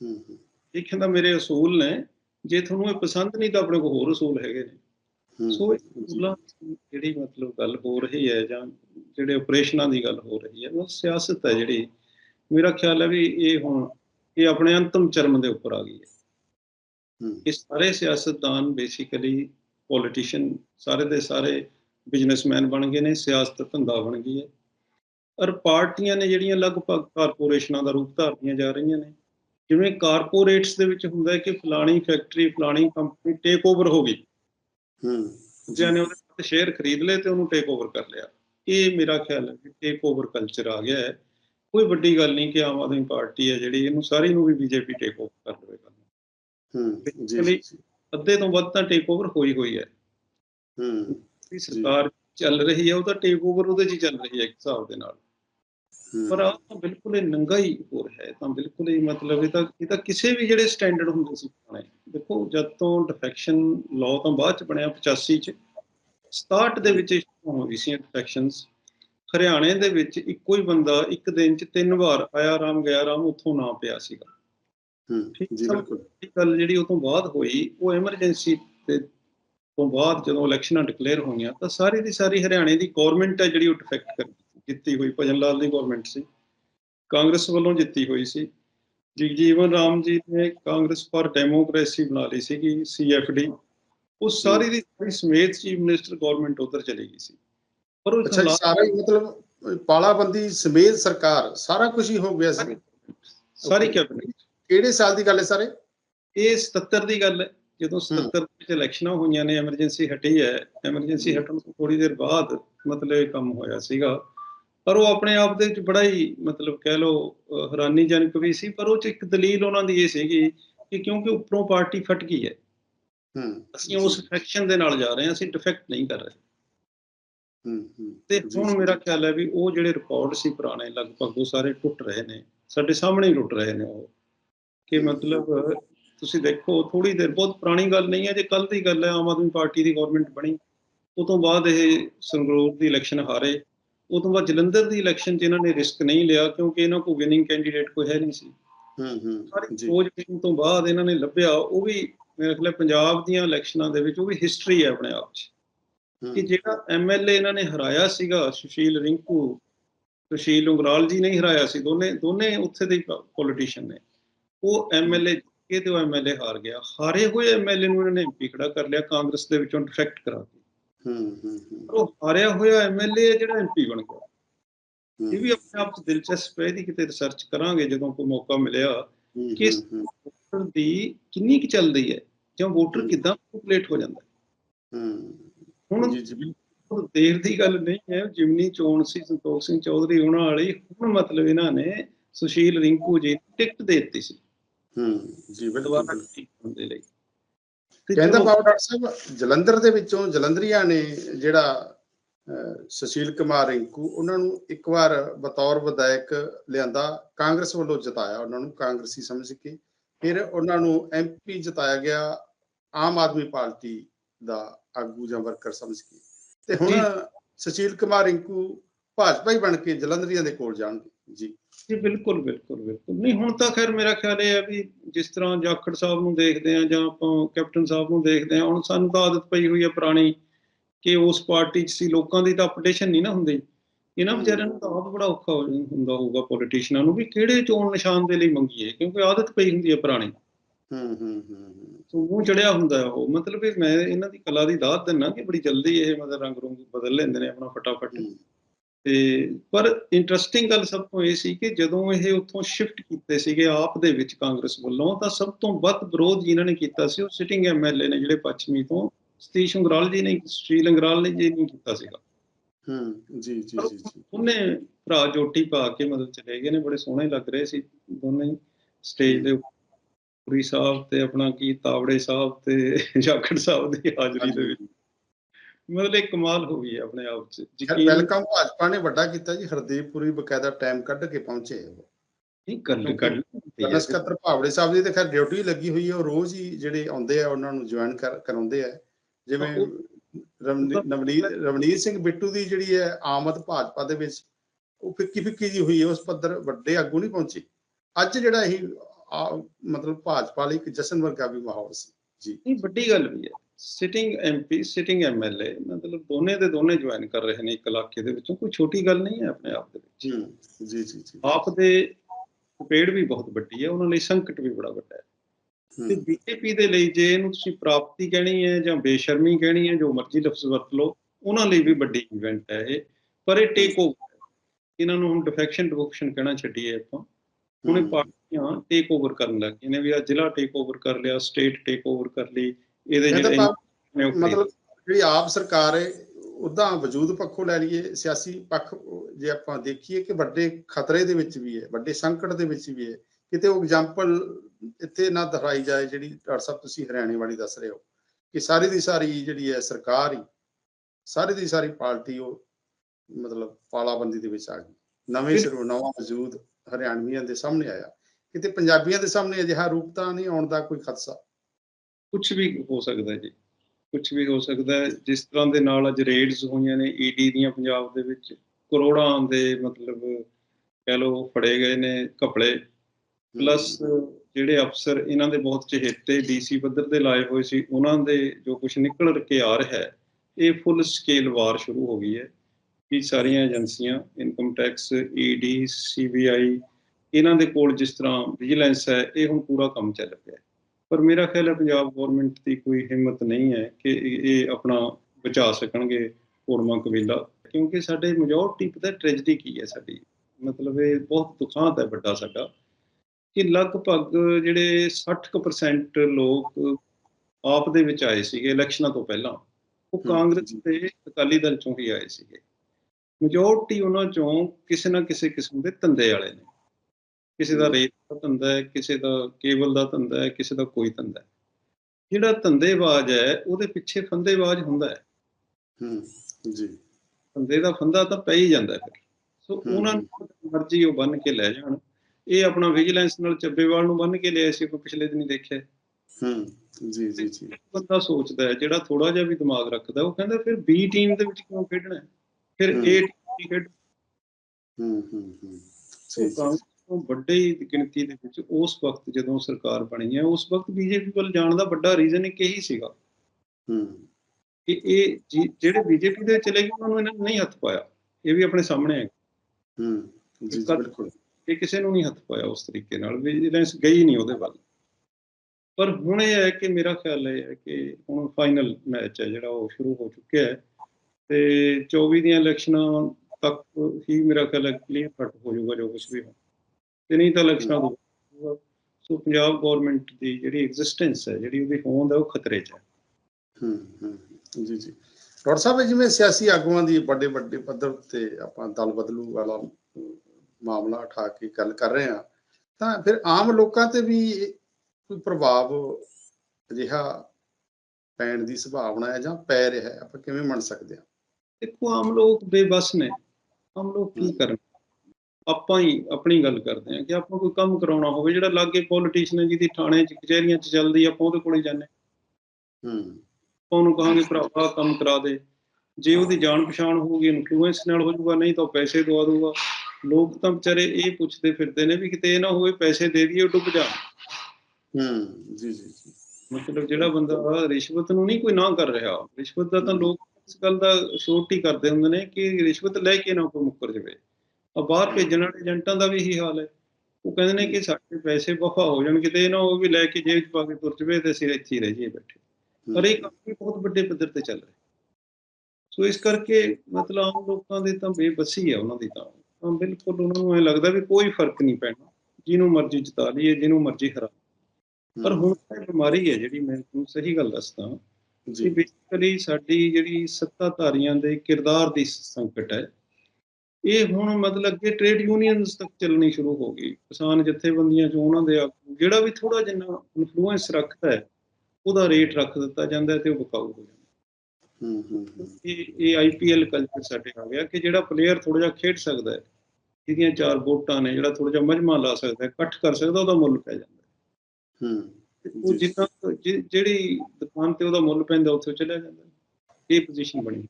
ਇਹ ਕਹਿੰਦਾ ਮੇਰੇ ਅਸੂਲ ਨੇ। ਜੇ ਤੁਹਾਨੂੰ ਇਹ ਪਸੰਦ ਨਹੀਂ ਤਾਂ ਆਪਣੇ ਕੋਲ ਹੋਰ ਅਸੂਲ ਹੈਗੇ ਨੇ। ਸੋ ਅਸੂਲਾਂ ਜਿਹੜੀ ਮਤਲਬ ਗੱਲ ਹੋ ਰਹੀ ਹੈ ਜਾਂ ਜਿਹੜੇ ਆਪਰੇਸ਼ਨਾਂ ਦੀ ਗੱਲ ਹੋ ਰਹੀ ਹੈ ਉਹ ਸਿਆਸਤ ਹੈ ਜਿਹੜੀ। ਮੇਰਾ ਖਿਆਲ ਹੈ ਵੀ ਇਹ ਹੁਣ ਇਹ ਆਪਣੇ ਅੰਤਮ ਚਰਮ ਦੇ ਉੱਪਰ ਆ ਗਈ ਹੂੰ। ਇਹ ਸਾਰੇ ਸਿਆਸਤਦਾਨ ਬੇਸਿਕਲੀ ਪੋਲੀਟੀਸ਼ੀਅਨ ਸਾਰੇ ਦੇ ਸਾਰੇ ਬਿਜ਼ਨਸਮੈਨ ਬਣ ਗਏ ਨੇ ਸਿਆਸਤ ਧੰਦਾ ਬਣ ਗਈ ਹੈ। ਔਰ ਪਾਰਟੀਆਂ ਨੇ ਜਿਹੜੀਆਂ ਲਗਭਗ ਕਾਰਪੋਰੇਸ਼ਨਾਂ ਦਾ ਰੂਪ ਧਾਰਦੀਆਂ ਜਾ ਰਹੀਆਂ ਨੇ ਜਿਵੇਂ ਕਾਰਪੋਰੇਟਸ ਦੇ ਵਿੱਚ ਹੁੰਦਾ ਹੈ ਕਿ ਫਲਾਣੀ ਫੈਕਟਰੀ ਫਲਾਣੀ ਕੰਪਨੀ ਟੇਕ ਓਵਰ ਹੋ ਗਈ। ਹੂੰ। ਨੇ ਉਹਦੇ ਸ਼ੇਅਰ ਖਰੀਦ ਲਏ ਤੇ ਉਹਨੂੰ ਟੇਕ ਓਵਰ ਕਰ ਲਿਆ। ਇਹ ਮੇਰਾ ਖਿਆਲ ਹੈ ਕਿ ਟੇਕ ਓਵਰ ਕਲਚਰ ਆ ਗਿਆ ਹੈ। ਕੋਈ ਵੱਡੀ ਗੱਲ ਨਹੀਂ ਕਿ ਆਮ ਆਦਮੀ ਪਾਰਟੀ ਹੈ ਜਿਹੜੀ ਇਹਨੂੰ ਸਾਰੀ ਨੂੰ ਵੀ ਬੀਜੇਪੀ ਟੇਕ ਓਵਰ ਕਰ ਲਵੇਗਾ ਹੂੰ ਅੱਧੇ ਤੋਂ ਵੱਧ ਤਾਂ ਟੇਕ ਓਵਰ ਹੋਈ ਹੋਈ ਹੈ। ਹੂੰ ਜਿਹੜੀ ਸਰਕਾਰ ਚੱਲ ਰਹੀ ਹੈ ਉਹ ਤਾਂ ਟੇਕ ਓਵਰ ਉਹਦੇ 'ਚ ਹੀ ਚੱਲ ਰਹੀ ਹੈ ਇੱਕ ਹਿਸਾਬ ਦੇ ਨਾਲ। ਪਰ ਆ ਤਾਂ ਬਿਲਕੁਲ ਹੀ ਨੰਗਾ ਹੀ ਹੋ ਰਿਹਾ ਹੈ ਤਾਂ ਬਿਲਕੁਲ ਹੀ ਮਤਲਬ ਇਹ ਤਾਂ ਇਹ ਤਾਂ ਕਿਸੇ ਵੀ ਜਿਹੜੇ ਸਟੈਂਡਰਡ ਹੁੰਦੇ ਸੀ ਪੁਰਾਣੇ। ਦੇਖੋ ਜਦ ਤੋਂ ਡਿਫੈਕਸ਼ਨ ਲਾਅ ਤਾਂ ਬਾਅਦ ਚ ਬਣਿਆ 85 ਚ 67 ਦੇ ਵਿੱਚ ਸ਼ੁਰੂ ਹੋ ਗਈ ਸੀ ਡਿਫੈਕਸ਼ਨਸ ਹਰਿਆਣੇ ਦੇ ਵਿੱਚ ਇੱਕੋ ਹੀ ਬੰਦਾ ਇੱਕ ਦਿਨ ਚ ਤਿੰਨ ਵਾਰ ਆਇਆ ਰਾਮ ਗਿਆ ਰਾਮ ਉੱਥੋਂ ਨਾ ਪਿਆ ਸੀਗਾ। ਠੀਕ ਜੀ ਬਿਲਕੁਲ। ਗੱਲ ਜਿਹੜੀ ਉਹ ਤੋਂ ਬਾਅਦ ਹੋਈ ਉਹ ਐਮਰਜੈਂਸੀ ਤੇ ਤੋਂ ਬਾਅਦ ਜਦੋਂ ਇਲੈਕਸ਼ਨਾਂ ਡਿਕਲੇਅਰ ਹੋਈਆਂ ਤਾਂ ਸਾਰੀ ਦੀ ਸਾਰੀ ਹਰਿਆਣੇ ਦੀ ਗਵਰਨਮੈਂਟ ਹੈ ਜਿਹੜੀ ਉਹ ਡਿਫੈਕਟ ਕਰ ਜਿੱਤੀ ਹੋਈ ਭਜਨ ਲਾਲ ਦੀ ਗਵਰਨਮੈਂਟ ਸੀ। ਕਾਂਗਰਸ ਵੱਲੋਂ ਜਿੱਤੀ ਹੋਈ ਸੀ। ਜਗਜੀਵਨ ਰਾਮ ਜੀ ਨੇ ਕਾਂਗਰਸ ਫਾਰ ਡੈਮੋਕ੍ਰੇਸੀ ਬਣਾ ਲਈ ਸੀਗੀ ਸੀਐਫਡੀ ਉਹ ਸਾਰੀ ਦੀ ਸਾਰੀ ਸਮੇਤ ਚੀਫ ਮਿਨਿਸਟਰ ਗਵਰਨਮੈਂਟ ਉਧਰ ਚਲੀ ਗਈ ਸੀ। ਪਰ ਉਹ ਅੱਛਾ ਸਾਰਾ ਹੀ ਮਤਲਬ ਪਾਲਾਬੰਦੀ ਸਮੇਤ ਸਰਕਾਰ ਸਾਰਾ ਕੁਝ ਹੀ ਹੋ ਗਿਆ ਸੀ। ਸਾਰੀ ਕੈਬਨਿਟ ਕਿਹੜੇ ਸਾਲ ਦੀ ਗੱਲ ਹੈ ਸਾਰੇ? ਇਹ 77 ਦੀ ਗੱਲ ਹੈ। ਜਦੋਂ 77 ਵਿੱਚ ਇਲੈਕਸ਼ਨਾਂ ਹੋਈਆਂ ਨੇ ਐਮਰਜੈਂਸੀ ਹਟੀ ਹੈ। ਐਮਰਜੈਂਸੀ। ਹਟਣ ਤੋਂ ਥੋੜੀ ਦੇਰ ਬਾਅਦ ਮਤਲਬ ਇਹ ਕੰਮ ਹੋਇਆ ਸੀਗਾ। ਪਰ ਉਹ ਆਪਣੇ ਆਪ ਦੇ ਵਿੱਚ ਬੜਾ ਹੀ ਮਤਲਬ ਕਹਿ ਲਓ ਹੈਰਾਨੀਜਨਕ ਵੀ ਸੀ। ਪਰ ਉਹ ਚ ਇੱਕ ਦਲੀਲ ਉਹਨਾਂ ਦੀ ਇਹ ਸੀਗੀ ਕਿ ਕਿਉਂਕਿ ਉੱਪਰੋਂ ਪਾਰਟੀ ਫਟ ਗਈ ਹੈ। ਹੂੰ। ਅਸੀਂ ਉਸ ਫੈਕਸ਼ਨ ਦੇ ਨਾਲ ਜਾ ਰਹੇ ਹਾਂ ਅਸੀਂ ਡਿਫੈਕਟ ਨਹੀਂ ਕਰ ਰਹੇ। ਹੂੰ ਹੂੰ। ਤੇ ਹੁਣ। ਮੇਰਾ ਖਿਆਲ ਹੈ ਵੀ ਉਹ ਜਿਹੜੇ ਰਿਕਾਰਡ ਸੀ ਪੁਰਾਣੇ ਲਗਭਗ ਉਹ ਸਾਰੇ ਟੁੱਟ ਰਹੇ ਨੇ। ਸਾਡੇ ਸਾਹਮਣੇ ਹੀ ਟੁੱਟ ਰਹੇ ਨੇ ਉਹ। ਕਿ ਮਤਲਬ ਤੁਸੀਂ ਦੇਖੋ ਥੋੜੀ ਦੇਰ ਬਹੁਤ ਪੁਰਾਣੀ ਗੱਲ ਨਹੀਂ ਹੈ ਜੇ ਕੱਲ ਦੀ ਗੱਲ ਹੈ ਆਮ ਆਦਮੀ ਪਾਰਟੀ ਦੀ ਗਵਰਨਮੈਂਟ ਬਣੀ ਉਹ ਤੋਂ ਬਾਅਦ ਇਹ ਸੰਗਰੂਰ ਦੀ ਇਲੈਕਸ਼ਨ ਹਾਰੇ ਉਹ ਤੋਂ ਬਾਅਦ ਜਲੰਧਰ ਦੀ ਇਲੈਕਸ਼ਨ 'ਚ ਇਹਨਾਂ ਨੇ ਰਿਸਕ ਨਹੀਂ ਲਿਆ ਕਿਉਂਕਿ ਇਹਨਾਂ ਕੋਲ ਵਿਨਿੰਗ ਕੈਂਡੀਡੇਟ ਕੋਈ ਹੈ ਨਹੀਂ ਸੀ। ਹੂੰ ਹੂੰ ਜੀ। ਖੋਜ ਕਰਨ ਤੋਂ ਬਾਅਦ ਇਹਨਾਂ ਨੇ ਲੱਭਿਆ ਉਹ ਵੀ ਮੇਰੇ ਖਿਆਲ ਪੰਜਾਬ ਦੀਆਂ ਇਲੈਕਸ਼ਨਾਂ ਦੇ ਵਿੱਚ ਉਹ ਵੀ ਹਿਸਟਰੀ ਹੈ ਆਪਣੇ ਆਪ 'ਚ। ਕਿ ਜਿਹੜਾ ਐਮਐਲਏ ਇਹਨਾਂ ਨੇ ਹਰਾਇਆ ਸੀਗਾ ਸੁਸ਼ੀਲ ਰਿੰਕੂ ਸੁਸ਼ੀਲ ਉਂਗਰਾਲ ਜੀ ਨੇ ਹਰਾਇਆ ਸੀ ਦੋਨੇ ਦੋਨੇ ਉੱਥੇ ਦੇ ਪੋਲੀਟੀਸ਼ੀਅਨ ਨੇ। ਉਹ ਐਮਐਲਏ ਜਿੱਤੇ ਤੇ ਉਹ ਐਮਐਲਏ ਹਾਰ ਗਿਆ ਹਾਰੇ ਹੋਏ ਐਮਐਲਏ ਨੂੰ ਇਹਨਾਂ ਨੇ ਐਮਪੀ ਖੜਾ ਕਰ ਲਿਆ ਕਾਂਗਰਸ ਦੇ ਵਿੱਚੋਂ ਡਿਫੈਕਟ ਕਰਾ ਕੇ ਹੂੰ ਹੂੰ ਉਹ ਹਾਰਿਆ ਹੋਇਆ ਐਮਐਲਏ ਜਿਹੜਾ ਐਮਪੀ ਬਣ ਗਿਆ। ਇਹ ਵੀ ਆਪਣੇ ਆਪ 'ਚ ਦਿਲਚਸਪ ਹੈ ਇਹਦੀ ਕਿਤੇ ਰਿਸਰਚ ਕਰਾਂਗੇ ਜਦੋਂ ਕੋਈ ਮੌਕਾ ਮਿਲਿਆ ਹੂੰ, ਵੋਟਰ ਦੀ ਕਿੰਨੀ ਕੁ ਚੱਲਦੀ ਹੈ ਜਾਂ ਵੋਟਰ ਕਿਦਾਂ ਮੈਨੀਪੂਲੇਟ ਹੋ ਜਾਂਦਾ ਹੈ। ਹੁਣ ਜੀ ਜੀ ਦੇਰ ਦੀ ਗੱਲ ਨਹੀਂ ਹੈ ਜਿਮਨੀ ਚੋਣ ਸੀ ਸੰਤੋਖ ਸਿੰਘ ਚੌਧਰੀ ਉਹਨਾਂ ਵਾਲੀ ਹੁਣ ਮਤਲਬ ਇਹਨਾਂ ਨੇ ਸੁਸ਼ੀਲ ਰਿੰਕੂ ਜੀ ਟਿਕਟ ਦੇ ਦਿੱਤੀ ਸੀ। ਹੂੰ ਜੀ ਬਿਲਕੁਲ ਦੇ ਲਈ ਕਹਿੰਦਾ ਬਾਬਾ ਡਾਕਟਰ ਸਾਹਿਬ ਜਲੰਧਰ ਦੇ ਵਿੱਚੋਂ ਜਲੰਧਰੀਆਂ ਨੇ ਜਿਹੜਾ ਸੁਸ਼ੀਲ ਕੁਮਾਰ ਰਿੰਕੂ ਉਹਨਾਂ ਨੂੰ ਇੱਕ ਵਾਰ ਬਤੌਰ ਵਿਧਾਇਕ ਲਿਆਂਦਾ ਕਾਂਗਰਸ ਵੱਲੋਂ ਜਿਤਾਇਆ ਉਹਨਾਂ ਨੂੰ ਕਾਂਗਰਸੀ ਸਮਝ ਕੇ। ਫਿਰ ਉਹਨਾਂ ਨੂੰ ਐਮਪੀ ਜਿਤਾਇਆ ਗਿਆ ਆਮ ਆਦਮੀ ਪਾਰਟੀ ਦਾ ਆਗੂ ਜਾਂ ਵਰਕਰ ਸਮਝ ਕੇ। ਤੇ ਹੁਣ। ਸੁਸ਼ੀਲ ਕੁਮਾਰ ਰਿੰਕੂ ਭਾਜਪਾ ਹੀ ਬਣ ਕੇ ਜਲੰਧਰੀਆਂ ਦੇ ਕੋਲ ਜਾਣਗੇ। ਜੀ। ਜੀ ਬਿਲਕੁਲ ਬਿਲਕੁਲ ਬਿਲਕੁਲ। ਨਹੀਂ ਹੁਣ ਤਾਂ ਖੈਰ ਮੇਰਾ ਖਿਆਲ ਇਹ ਹੈ ਵੀ ਜਿਸ ਤਰ੍ਹਾਂ ਜਾਖੜ ਸਾਹਿਬ ਨੂੰ ਦੇਖਦੇ ਆ ਜਾਂ ਆਪਾਂ ਕੈਪਟਨ ਸਾਹਿਬ ਨੂੰ ਦੇਖਦੇ ਆ ਹੁਣ ਸਾਨੂੰ ਤਾਂ ਆਦਤ ਪਈ ਹੋਈ ਹੈ ਪੁਰਾਣੀ ਕਿ ਉਸ ਪਾਰਟੀ 'ਚ ਸੀ ਲੋਕਾਂ ਦੀ ਤਾਂ ਅਪਡੇਸ਼ਨ ਨਹੀਂ ਨਾ ਹੁੰਦੀ। ਇਹਨਾਂ। ਵਿਚਾਰਿਆਂ ਨੂੰ ਤਾਂ ਆਪ ਬੜਾ ਔਖਾ ਹੁੰਦਾ ਹੋਊਗਾ ਪੋਲੀਟੀਸ਼ੀਅਨਾਂ ਨੂੰ ਵੀ ਕਿਹੜੇ ਚੋਣ ਨਿਸ਼ਾਨ ਦੇ ਲਈ ਮੰਗੀਏ ਕਿਉਂਕਿ ਆਦਤ ਪਈ ਹੁੰਦੀ ਹੈ ਪੁਰਾਣੀ। ਹੂੰ ਹੂੰ ਹੂੰ ਸੋ ਮੂੰਹ ਚੜਿਆ ਹੁੰਦਾ ਹੈ ਉਹ। ਮਤਲਬ ਵੀ ਮੈਂ ਇਹਨਾਂ ਦੀ ਕਲਾ ਦੀ ਦਾਤ ਦਿੰਨਾ ਕਿ ਬੜੀ ਜਲਦੀ ਇਹ ਮਤਲਬ ਰੰਗ ਰੂੰਗ ਬਦਲ ਲੈਂਦੇ ਨੇ ਆਪਣਾ ਫਟਾਫਟ। ਤੇ ਪਰ ਇੰਟਰਸਟਿੰਗ ਗੱਲ ਸਭ ਤੋਂ ਇਹ ਸੀ ਕਿ ਜਦੋਂ ਇਹ ਉੱਥੋਂ ਸ਼ਿਫਟ ਕੀਤੇ ਸੀਗੇ ਆਪ ਦੇ ਵਿੱਚ ਕਾਂਗਰਸ ਵੱਲੋਂ ਤਾਂ ਸਭ ਤੋਂ ਵੱਧ ਵਿਰੋਧ ਜਿਨ੍ਹਾਂ ਨੇ ਕੀਤਾ ਸੀ ਉਹ ਸਿਟਿੰਗ ਐਮਐਲਏ ਨੇ ਜਿਹੜੇ ਪੱਛਮੀ ਤੋਂ ਸਤੀਸ਼ ਉਂਗਰਾਲ ਜੀ ਨੇ ਸ਼੍ਰੀ ਲੰਗਰਾਲ ਨੇ ਜੀ ਨਹੀਂ ਕੀਤਾ ਸੀਗਾ। ਹੂੰ ਜੀ ਜੀ ਜੀ ਜੀ। ਉਹਨੇ ਭਰਾ ਜੋਟੀ ਪਾ ਕੇ ਮਤਲਬ ਚਲੇ ਗਏ ਨੇ ਬੜੇ ਸੋਹਣੇ ਲੱਗ ਰਹੇ ਸੀ ਦੋਨੇ ਸਟੇਜ ਦੇ ਉੱਪਰ। ਪੁਰੀ ਸਾਹਿਬ ਤੇ ਆਪਣਾ ਕੀ ਤਾਵੜੇ ਸਾਹਿਬ ਤੇ ਜਾਖੜ ਸਾਹਿਬ ਦੀ ਹਾਜ਼ਰੀ ਦੇ ਵਿੱਚ। ਮਤਲਬ ਇੱਕ ਕਮਾਲ ਹੋ ਗਈ ਆਪਣੇ ਆਪ ਚ। ਵੈਲਕਮ ਭਾਜਪਾ ਨੇ ਵੱਡਾ ਕੀਤਾ ਜੀ ਹਰਦੀਪ ਪੁਰੀ ਬਕਾਇਦਾ ਟਾਈਮ ਕੱਢ ਕੇ ਪਹੁੰਚੇ ਨਹੀਂ ਕਰ ਜਨਰਲ ਸਕੱਤਰ ਭਾਵੜੇ ਸਾਹਿਬ ਦੀ ਤੇ ਖੈਰ ਡਿਊਟੀ ਲੱਗੀ ਹੋਈ ਹੈ ਉਹ ਰੋਜ਼ ਹੀ ਜਿਹੜੇ ਆਉਂਦੇ ਆ ਉਹਨਾਂ ਨੂੰ ਜੁਆਇਨ ਕਰਾਉਂਦੇ ਆ। ਜਿਵੇਂ ਨਵਨੀਤ ਰਵਨੀਤ ਸਿੰਘ ਬਿੱਟੂ ਦੀ ਜਿਹੜੀ ਹੈ ਆਮਦ ਭਾਜਪਾ ਦੇ ਵਿੱਚ ਉਹ ਫਿੱਕੀ ਫਿੱਕੀ ਜੀ ਹੋਈ ਹੈ ਉਸ ਪੱਧਰ ਵੱਡੇ ਆਗੂ ਨਹੀਂ ਪਹੁੰਚੇ। ਅੱਜ ਜਿਹੜਾ ਇਹ ਮਤਲਬ ਭਾਜਪਾ ਲਈ ਇੱਕ ਜਸ਼ਨ ਵਰਗਾ ਵੀ ਮਾਹੌਲ ਸੀ। ਜੀ। ਇਹ ਵੱਡੀ ਗੱਲ ਵੀ ਹੈ। ਸਿਟਿੰਗ ਐਮਪੀ ਸਿਟਿੰਗ ਐਮਐਲਏ ਮਤਲਬ ਦੋਨੇ ਦੇ ਦੋਨੇ ਜੁਆਇਨ ਕਰ ਰਹੇ ਨੇ ਇੱਕ ਇਲਾਕੇ ਦੇ ਵਿੱਚੋਂ। ਕੋਈ ਛੋਟੀ ਗੱਲ ਨਹੀਂ ਹੈ ਆਪਣੇ ਆਪ ਦੇ ਵਿੱਚ। ਜੀ ਜੀ ਜੀ। ਆਪ ਦੇ ਪੇੜ ਵੀ ਬਹੁਤ ਵੱਡੀ ਹੈ ਉਹਨਾਂ ਲਈ ਸੰਕਟ ਵੀ ਬੜਾ ਵੱਡਾ ਹੈ। ਤੇ ਬੀਜੇਪੀ ਦੇ ਲਈ ਜੇ ਇਹਨੂੰ ਤੁਸੀਂ ਪ੍ਰਾਪਤੀ ਕਹਿਣੀ ਹੈ ਜਾਂ ਬੇਸ਼ਰਮੀ ਕਹਿਣੀ ਹੈ ਜੋ ਮਰਜ਼ੀ ਲਫ਼ਜ਼ ਵਰਤ ਲਓ ਉਹਨਾਂ ਲਈ ਵੀ ਵੱਡੀ ਇਵੈਂਟ ਹੈ ਇਹ। ਪਰ ਇਹ ਟੇਕ ਓਵਰ ਇਹਨਾਂ ਨੂੰ ਹੁਣ ਡਿਫੈਕਸ਼ਨ ਡਿਵੋਕਸ਼ਨ ਕਹਿਣਾ ਛੱਡੀਏ ਆਪਾਂ। ਹੂੰ, ਪਾਰਟੀਆਂ ਟੇਕ ਓਵਰ ਕਰਨ ਲੱਗ ਗਈਆਂ ਨੇ ਵੀ ਆ ਜ਼ਿਲ੍ਹਾ ਟੇਕ ਓਵਰ ਕਰ ਲਿਆ ਸਟੇਟ ਟੇਕ ਓਵਰ ਕਰ ਲਈ ਇਹਦੇ ਜਿਹੜੇ ਮਤਲਬ ਜਿਹੜੀ ਆਪ ਸਰਕਾਰ ਹੈ ਉਦਾਂ ਵਜੂਦ ਪੱਖੋਂ ਲੈ ਲਈਏ ਸਿਆਸੀ ਪੱਖ ਜੇ ਆਪਾਂ ਦੇਖੀਏ ਕਿ ਵੱਡੇ ਖਤਰੇ ਦੇ ਵਿੱਚ ਵੀ ਹੈ ਵੱਡੇ ਸੰਕਟ ਦੇ ਵਿੱਚ ਵੀ ਹੈ ਕਿਤੇ ਉਹ ਐਗਜ਼ਾਮਪਲ ਇੱਥੇ ਨਾ ਦੁਹਰਾਈ ਜਾਏ ਜਿਹੜੀ ਡਾਕਟਰ ਸਾਹਿਬ ਤੁਸੀਂ ਹਰਿਆਣੇ ਵਾਲੀ ਦੱਸ ਰਹੇ ਹੋ ਕਿ ਸਾਰੀ ਦੀ ਸਾਰੀ ਜਿਹੜੀ ਹੈ ਸਰਕਾਰ ਹੀ ਸਾਰੀ ਦੀ ਸਾਰੀ ਪਾਰਟੀ ਉਹ ਮਤਲਬ ਪਾਲਾਬੰਦੀ ਦੇ ਵਿੱਚ ਆ ਗਈ। ਨਵੇਂ ਸਿਰੋਂ ਨਵਾਂ ਵਜੂਦ ਹਰਿਆਣਵੀਆਂ ਦੇ ਸਾਹਮਣੇ ਆਇਆ। ਕਿਤੇ ਪੰਜਾਬੀਆਂ ਦੇ ਸਾਹਮਣੇ ਅਜਿਹਾ ਰੂਪ ਤਾਂ ਨਹੀਂ ਆਉਣ ਦਾ ਕੋਈ ਖਦਸ਼ਾ? ਕੁਝ ਵੀ ਹੋ ਸਕਦਾ ਜੀ। ਕੁਝ ਵੀ ਹੋ ਸਕਦਾ ਜਿਸ ਤਰ੍ਹਾਂ ਦੇ ਨਾਲ ਅੱਜ ਰੇਡਸ ਹੋਈਆਂ ਨੇ ਈਡੀ ਦੀਆਂ ਪੰਜਾਬ ਦੇ ਵਿੱਚ, ਕਰੋੜਾਂ ਦੇ ਮਤਲਬ ਕਹਿ ਲਓ ਫੜੇ ਗਏ ਨੇ ਕਪੜੇ ਪਲੱਸ ਜਿਹੜੇ ਅਫਸਰ ਇਹਨਾਂ ਦੇ ਬਹੁਤ ਚਹੇਤੇ ਡੀਸੀ ਪੱਧਰ ਤੇ ਲਾਏ ਹੋਏ ਸੀ, ਉਹਨਾਂ ਦੇ ਜੋ ਕੁਝ ਨਿਕਲ ਕੇ ਆ ਰਿਹਾ ਹੈ, ਇਹ ਫੁੱਲ ਸਕੇਲ ਵਾਰ ਸ਼ੁਰੂ ਹੋ ਗਈ ਹੈ। ਕਿ ਸਾਰੀਆਂ ਏਜੰਸੀਆਂ ਇਨਕਮ ਟੈਕਸ ਈਡੀ ਸੀਬੀਆਈ ਇਹਨਾਂ ਦੇ ਕੋਲ ਜਿਸ ਤਰ੍ਹਾਂ ਵਿਜੀਲੈਂਸ ਹੈ, ਇਹ ਹੁਣ ਪੂਰਾ ਕੰਮ ਚੱਲ ਪਿਆ ਪਰ ਮੇਰਾ ਖਿਆਲ ਹੈ ਪੰਜਾਬ ਗਵਰਨਮੈਂਟ ਦੀ ਕੋਈ ਹਿੰਮਤ ਨਹੀਂ ਹੈ ਕਿ ਇਹ ਆਪਣਾ ਬਚਾ ਸਕਣਗੇ ਕੋੜਮਾ ਕਬੀਲਾ ਕਿਉਂਕਿ ਸਾਡੇ ਮੈਜੋਰਟੀ ਪਤਾ ਟ੍ਰੈਜਡੀ ਕੀ ਹੈ ਸਾਡੀ ਮਤਲਬ ਇਹ ਬਹੁਤ ਦੁਖਾਂਤ ਹੈ ਵੱਡਾ ਸਾਡਾ ਕਿ ਲਗਭਗ ਜਿਹੜੇ 60% ਲੋਕ ਆਪ ਦੇ ਵਿੱਚ ਆਏ ਸੀਗੇ ਇਲੈਕਸ਼ਨਾਂ ਤੋਂ ਪਹਿਲਾਂ ਉਹ ਕਾਂਗਰਸ। ਤੇ ਅਕਾਲੀ ਦਲ ਚੋਂ ਹੀ ਆਏ ਸੀਗੇ ਮੈਜੋਰਟੀ ਉਹਨਾਂ ਚੋਂ ਕਿਸੇ ਨਾ ਕਿਸੇ ਕਿਸਮ ਦੇ ਧੰਦੇ ਵਾਲੇ ਨੇ ਕਿਸੇ ਦਾ। ਰੇਤ ਦਾ ਧੰਦਾ ਹੈ ਕਿਸੇ ਦਾ ਕੇਬਲ ਦਾ ਧੰਦਾ ਹੈ ਕਿਸੇ ਦਾ ਕੋਈ ਧੰਦਾ ਹੈ। ਜਿਹੜਾ ਧੰਦੇਬਾਜ਼ ਹੈ ਉਹਦੇ ਪਿੱਛੇ ਫੰਦੇਬਾਜ਼ ਹੁੰਦਾ ਹੈ। ਹੂੰ ਜੀ। ਫੰਦੇ ਦਾ ਫੰਦਾ ਤਾਂ ਪੈ ਹੀ ਜਾਂਦਾ ਹੈ ਫਿਰ। ਸੋ। ਉਹਨਾਂ ਨੂੰ ਮਰਜ਼ੀ ਉਹ ਬੰਨ ਕੇ ਲੈ ਜਾਣ। ਇਹ ਆਪਣਾ ਵਿਜੀਲੈਂਸ ਨਾਲ ਚੱਬੇਵਾਲ ਨੂੰ ਬੰਨ ਕੇ ਲਿਆਏ ਸੀ ਕੋਈ ਪਿਛਲੇ ਦਿਨੀ ਦੇਖਿਆ। ਹੂੰ ਜੀ ਜੀ ਜੀ। ਬੰਦਾ ਸੋਚਦਾ ਹੈ ਜਿਹੜਾ ਥੋੜਾ ਜਿਹਾ ਵੀ ਦਿਮਾਗ ਰੱਖਦਾ ਉਹ ਕਹਿੰਦਾ ਫਿਰ ਬੀ ਟੀਮ ਦੇ ਵਿੱਚ ਕਿਉਂ ਖੇਡਣਾ ਹੈ? ਫਿਰ। ਏ ਟੀਮ ਖੇਡ ਹੂੰ ਹੂੰ ਹੂੰ। ਕਾਂਗਰਸ ਤੋਂ ਵੱਡੀ ਗਿਣਤੀ ਦੇ ਵਿੱਚ ਉਸ ਵਕਤ ਜਦੋਂ ਸਰਕਾਰ ਬਣੀ ਹੈ ਉਸ ਵਕਤ ਬੀਜੇਪੀ ਵੱਲ ਜਾਣ ਦਾ ਵੱਡਾ ਰੀਜ਼ਨ ਇੱਕ ਇਹੀ ਸੀਗਾ। ਹੂੰ। ਕਿ ਇਹ ਜਿਹੜੇ ਬੀਜੇਪੀ ਦੇ ਚਲੇ ਗਏ ਉਹਨਾਂ ਨੂੰ ਇਹਨਾਂ ਨੇ ਨਹੀਂ ਹੱਥ ਪਾਇਆ। ਇਹ ਵੀ ਆਪਣੇ ਸਾਹਮਣੇ ਹੈ। ਹੂੰ ਜੀ ਬਿਲਕੁਲ। ਇਹ ਕਿਸੇ ਨੂੰ ਨਹੀਂ ਹੱਥ ਪਾਇਆ ਉਸ ਤਰੀਕੇ ਨਾਲ। ਵਿਜੀਲੈਂਸ ਗਈ ਨਹੀਂ ਉਹਦੇ ਵੱਲ। ਪਰ ਹੁਣ ਇਹ ਹੈ ਕਿ ਮੇਰਾ ਖਿਆਲ ਇਹ ਹੈ ਕਿ ਹੁਣ ਫਾਈਨਲ ਮੈਚ ਹੈ ਜਿਹੜਾ ਉਹ ਸ਼ੁਰੂ ਹੋ ਚੁੱਕਿਆ ਹੈ। ਤੇ 24 ਦੀਆਂ ਇਲੈਕਸ਼ਨਾਂ ਤੱਕ ਹੀ ਮੇਰਾ ਖਿਆਲ ਹੈ ਕਲੀਅਰ ਕੱਟ ਹੋ ਜਾਊਗਾ ਜੋ ਕੁਝ ਵੀ ਹੋ ਤੇ ਨਹੀਂ ਤਾਂ ਇਲੈਕਸ਼ਨਾਂ ਹੋਊਗਾ। ਸੋ ਪੰਜਾਬ ਗਵਰਨਮੈਂਟ ਦੀ ਜਿਹੜੀ ਐਗਜ਼ਿਸਟੈਂਸ ਹੈ ਜਿਹੜੀ ਉਹਦੀ ਹੋਂਦ ਹੈ ਉਹ ਖਤਰੇ 'ਚ ਹੈ। ਹੂੰ ਹੂੰ ਜੀ ਜੀ। ਡਾਕਟਰ ਸਾਹਿਬ ਜਿਵੇਂ ਸਿਆਸੀ ਆਗੂਆਂ ਦੀ ਵੱਡੇ ਵੱਡੇ ਪੱਧਰ ਤੇ ਆਪਾਂ ਦਲ ਬਦਲੂ ਵਾਲਾ ਮਾਮਲਾ ਉਠਾ ਕੇ ਗੱਲ ਕਰ ਰਹੇ ਹਾਂ ਤਾਂ ਫਿਰ ਆਮ ਲੋਕਾਂ ਤੇ ਵੀ ਕੋਈ ਪ੍ਰਭਾਵ ਅਜਿਹਾ ਪੈਣ ਦੀ ਸੰਭਾਵਨਾ ਹੈ ਜਾਂ ਪੈ ਰਿਹਾ ਹੈ? ਆਪਾਂ ਕਿਵੇਂ ਮੰਨ ਸਕਦੇ ਹਾਂ? ਦੇਖੋ ਆਮ ਲੋਕ ਬੇਬਸ ਨੇ। ਆਮ ਲੋਕ ਕੀ। ਕਰਨ? ਆਪਾਂ ਹੀ ਆਪਣੀ ਗੱਲ ਕਰਦੇ ਹਾਂ ਕਿ ਆਪਾਂ ਕੋਈ ਕੰਮ ਕਰਾਉਣਾ ਹੋਵੇ ਜਿਹੜਾ ਲਾਗੇ ਪੋਲੀਟੀਸ਼ੀਅਨ ਜਿਹਦੀ ਥਾਣੇ 'ਚ ਕਚਹਿਰੀਆਂ 'ਚ ਚੱਲਦੀ ਆ, ਆਪਾਂ ਉਹਦੇ ਕੋਲੇ ਜਾਂਦੇ ਹੂੰ। ਆਪਾਂ ਉਹਨੂੰ ਕਹਾਂਗੇ ਭਰਾਵਾ ਕੰਮ ਕਰਾ ਦੇ। ਜੇ ਉਹਦੀ ਜਾਣ ਪਛਾਣ ਹੋਊਗੀ ਇਨਫਲੂਐਂਸ ਨਾਲ ਹੋ ਜਾਊਗਾ ਨਹੀਂ ਤਾਂ ਪੈਸੇ ਦਵਾ ਦਊਗਾ। ਲੋਕ ਤਾਂ ਵਿਚਾਰੇ ਇਹ ਪੁੱਛਦੇ ਫਿਰਦੇ ਨੇ ਵੀ ਕਿਤੇ ਇਹ ਨਾ ਹੋਵੇ ਪੈਸੇ ਦੇ ਦਈਏ ਡੁੱਬ ਜਾਣ। ਹੂੰ ਜੀ ਜੀ ਜੀ। ਮਤਲਬ ਜਿਹੜਾ ਬੰਦਾ ਰਿਸ਼ਵਤ ਨੂੰ ਨਹੀਂ ਕੋਈ ਨਾ ਕਰ ਰਿਹਾ ਰਿਸ਼ਵਤ ਦਾ ਤਾਂ ਲੋਕ ਇਸ ਗੱਲ ਦਾ ਸ਼ੋਰਟੀ ਕਰਦੇ ਹੁੰਦੇ ਨੇ ਕਿ ਰਿਸ਼ਵਤ ਲੈ ਕੇ ਨਾ ਕੋਈ ਮੁੱਕਰ ਜਾਵੇ। ਆ ਬਾਹਰ ਭੇਜਣ ਵਾਲੇ ਏਜੰਟਾਂ ਦਾ ਵੀ ਇਹੀ ਹਾਲ ਹੈ। ਉਹ ਕਹਿੰਦੇ ਨੇ ਕਿ ਸਾਡੇ ਪੈਸੇ ਵਫਾ ਹੋ ਜਾਣ ਕਿਤੇ ਨਾ ਉਹ ਵੀ ਲੈ ਕੇ ਜੇਬ 'ਚ ਪਾ ਕੇ ਤੁਰ ਜਵੇ ਤੇ ਅਸੀਂ ਇੱਥੇ ਰਹਿ ਜਾਈਏ ਬੈਠੇ। ਪਰ ਇਹ ਕੰਮ ਬਹੁਤ ਵੱਡੇ ਪੱਧਰ ਤੇ ਚੱਲ ਰਿਹਾ। ਸੋ ਇਸ ਕਰਕੇ ਮਤਲਬ ਆਮ ਲੋਕਾਂ ਦੇ ਤਾਂ ਬੇਬਸੀ ਹੈ ਉਹਨਾਂ ਦੀ ਤਾਂ। ਤਾਂ ਬਿਲਕੁਲ ਉਹਨਾਂ ਨੂੰ ਐ ਲੱਗਦਾ ਵੀ ਕੋਈ ਫ਼ਰਕ ਨਹੀਂ ਪੈਣਾ। ਜਿਹਨੂੰ ਮਰਜ਼ੀ ਜਿਤਾ ਲਈਏ ਜਿਹਨੂੰ ਮਰਜ਼ੀ ਹਰਾ ਪਰ ਹੁਣ ਇਹ ਬਿਮਾਰੀ ਹੈ ਜਿਹੜੀ ਮੈਂ ਤੁਹਾਨੂੰ ਸਹੀ ਗੱਲ ਦੱਸਦਾ। ਜੀ। ਬੇਸਿਕਲੀ ਸਾਡੀ ਜਿਹੜੀ ਸੱਤਾਧਾਰੀਆਂ ਦੇ ਕਿਰਦਾਰ ਦੀ ਸੰਕਟ ਹੈ। ਇਹ ਹੁਣ ਮਤਲਬ ਅੱਗੇ ਟ੍ਰੇਡ ਯੂਨੀਅਨਸ ਤੱਕ ਚੱਲਣੀ ਸ਼ੁਰੂ ਹੋ ਗਈ ਕਿਸਾਨ ਜਥੇਬੰਦੀਆਂ ਚੋਂ ਉਹਨਾਂ ਦੇ ਜਿਹੜਾ ਵੀ ਥੋੜਾ ਜਿੰਨਾ ਇਨਫਲੂਐਂਸ ਰੱਖਦਾ ਹੈ ਉਹਦਾ ਰੇਟ ਰੱਖ ਦਿੱਤਾ ਜਾਂਦਾ ਤੇ ਉਹ ਵਿਕਾਊ ਹੋ ਜਾਂਦਾ ਹੂੰ ਹੂੰ ਇਹ ਇਹ ਆਈਪੀਐਲ ਕਲਚਰ ਸਾਡੇ ਆ ਗਿਆ ਕਿ ਜਿਹੜਾ ਪਲੇਅਰ ਥੋੜਾ ਜਿਹਾ ਖੇਡ ਸਕਦਾ ਹੈ ਜਿਹਦੀਆਂ ਚਾਰ ਵੋਟਾਂ ਨੇ ਜਿਹੜਾ ਥੋੜਾ ਜਿਹਾ ਮਜਮਾ ਲਾ ਸਕਦਾ ਹੈ ਇਕੱਠ ਕਰ ਸਕਦਾ ਉਹਦਾ ਮੁੱਲ ਪੈ ਜਾਂਦਾ ਹੈ। ਉਹ ਜੀ। ਜਿੰਨਾ ਕੁ- ਜਿ- ਜਿਹੜੀ ਦੁਕਾਨ ਤੇ ਉਹਦਾ ਮੁੱਲ ਪੈਂਦਾ ਉੱਥੇ ਚਲਿਆ ਜਾਂਦਾ ਹੈ। ਇਹ ਪੋਜੀਸ਼ਨ ਬਣੀ